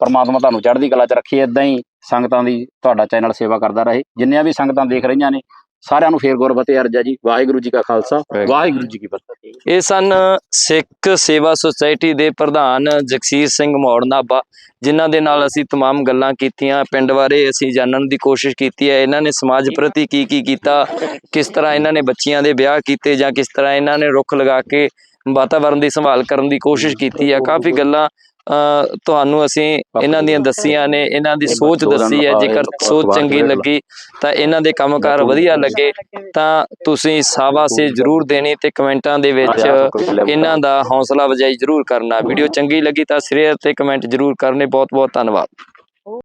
ਪਰਮਾਤਮਾ ਤੁਹਾਨੂੰ ਚੜ੍ਹਦੀ ਕਲਾ 'ਚ ਰੱਖੇ ਇਦਾਂ ਹੀ ਸੰਗਤਾਂ ਦੀ ਤੁਹਾਡਾ ਚੈਨਲ ਸੇਵਾ ਕਰਦਾ ਰਹੇ। ਜਿੰਨੀਆਂ ਵੀ ਸੰਗਤਾਂ ਦੇਖ ਰਹੀਆਂ ਨੇ ਸਾਰਿਆਂ ਨੂੰ ਫੇਰ ਗੁਰਬਤੇ ਅਰਜਾ ਜੀ। ਵਾਹਿਗੁਰੂ ਜੀ ਕਾ ਖਾਲਸਾ ਵਾਹਿਗੁਰੂ। ਵਾਹਿਗੁਰੂ ਜੀ ਕੀ ਫਤਿਹ। ਇਹ ਸਨ ਸਿੱਖ ਸੇਵਾ ਸੁਸਾਇਟੀ ਦੇ ਪ੍ਰਧਾਨ ਜਗਸੀਰ ਸਿੰਘ ਮੌੜ ਨਾਭਾ ਜਿਨ੍ਹਾਂ ਦੇ ਨਾਲ ਅਸੀਂ तमाम ਗੱਲਾਂ ਕੀਤੀਆਂ ਪਿੰਡ ਬਾਰੇ ਅਸੀਂ ਜਾਣਨ ਦੀ ਕੋਸ਼ਿਸ਼ ਕੀਤੀ ਹੈ ਇਹਨਾਂ ਨੇ ਸਮਾਜ ਪ੍ਰਤੀ ਕੀ ਕੀ ਕੀਤਾ ਕਿਸ ਤਰ੍ਹਾਂ ਇਹਨਾਂ ਨੇ ਬੱਚੀਆਂ ਦੇ ਵਿਆਹ ਕੀਤੇ ਜਾਂ ਕਿਸ ਤਰ੍ਹਾਂ ਇਹਨਾਂ ਨੇ ਰੁੱਖ ਲਗਾ ਕੇ ਵਾਤਾਵਰਣ ਦੀ ਸੰਭਾਲ ਕਰਨ ਦੀ ਕੋਸ਼ਿਸ਼ ਕੀਤੀ ਹੈ ਕਾਫੀ ਗੱਲਾਂ ਅ, ਤੁਹਾਨੂੰ ਅਸੀਂ ਇਹਨਾਂ ਦੀਆਂ ਦੱਸੀਆਂ ਨੇ ਇਹਨਾਂ ਦੀ ਸੋਚ ਦੱਸੀ ਹੈ ਜੇਕਰ ਸੋਚ ਚੰਗੀ ਲੱਗੀ ਤਾਂ ਇਹਨਾਂ ਦੇ ਕੰਮਕਾਰ ਵਧੀਆ ਲੱਗੇ ਤਾਂ ਤੁਸੀਂ ਸਾਬਾਸੇ ਜ਼ਰੂਰ ਦੇਣੀ ਤੇ ਕਮੈਂਟਾਂ ਦੇ ਵਿੱਚ ਇਹਨਾਂ ਦਾ ਹੌਸਲਾ ਵਜਾਈ ਜ਼ਰੂਰ ਕਰਨਾ। ਵੀਡੀਓ ਚੰਗੀ ਲੱਗੀ ਤਾਂ ਸ਼ੇਅਰ ਤੇ ਕਮੈਂਟ ਜ਼ਰੂਰ ਕਰਨੇ। ਬਹੁਤ ਬਹੁਤ ਧੰਨਵਾਦ।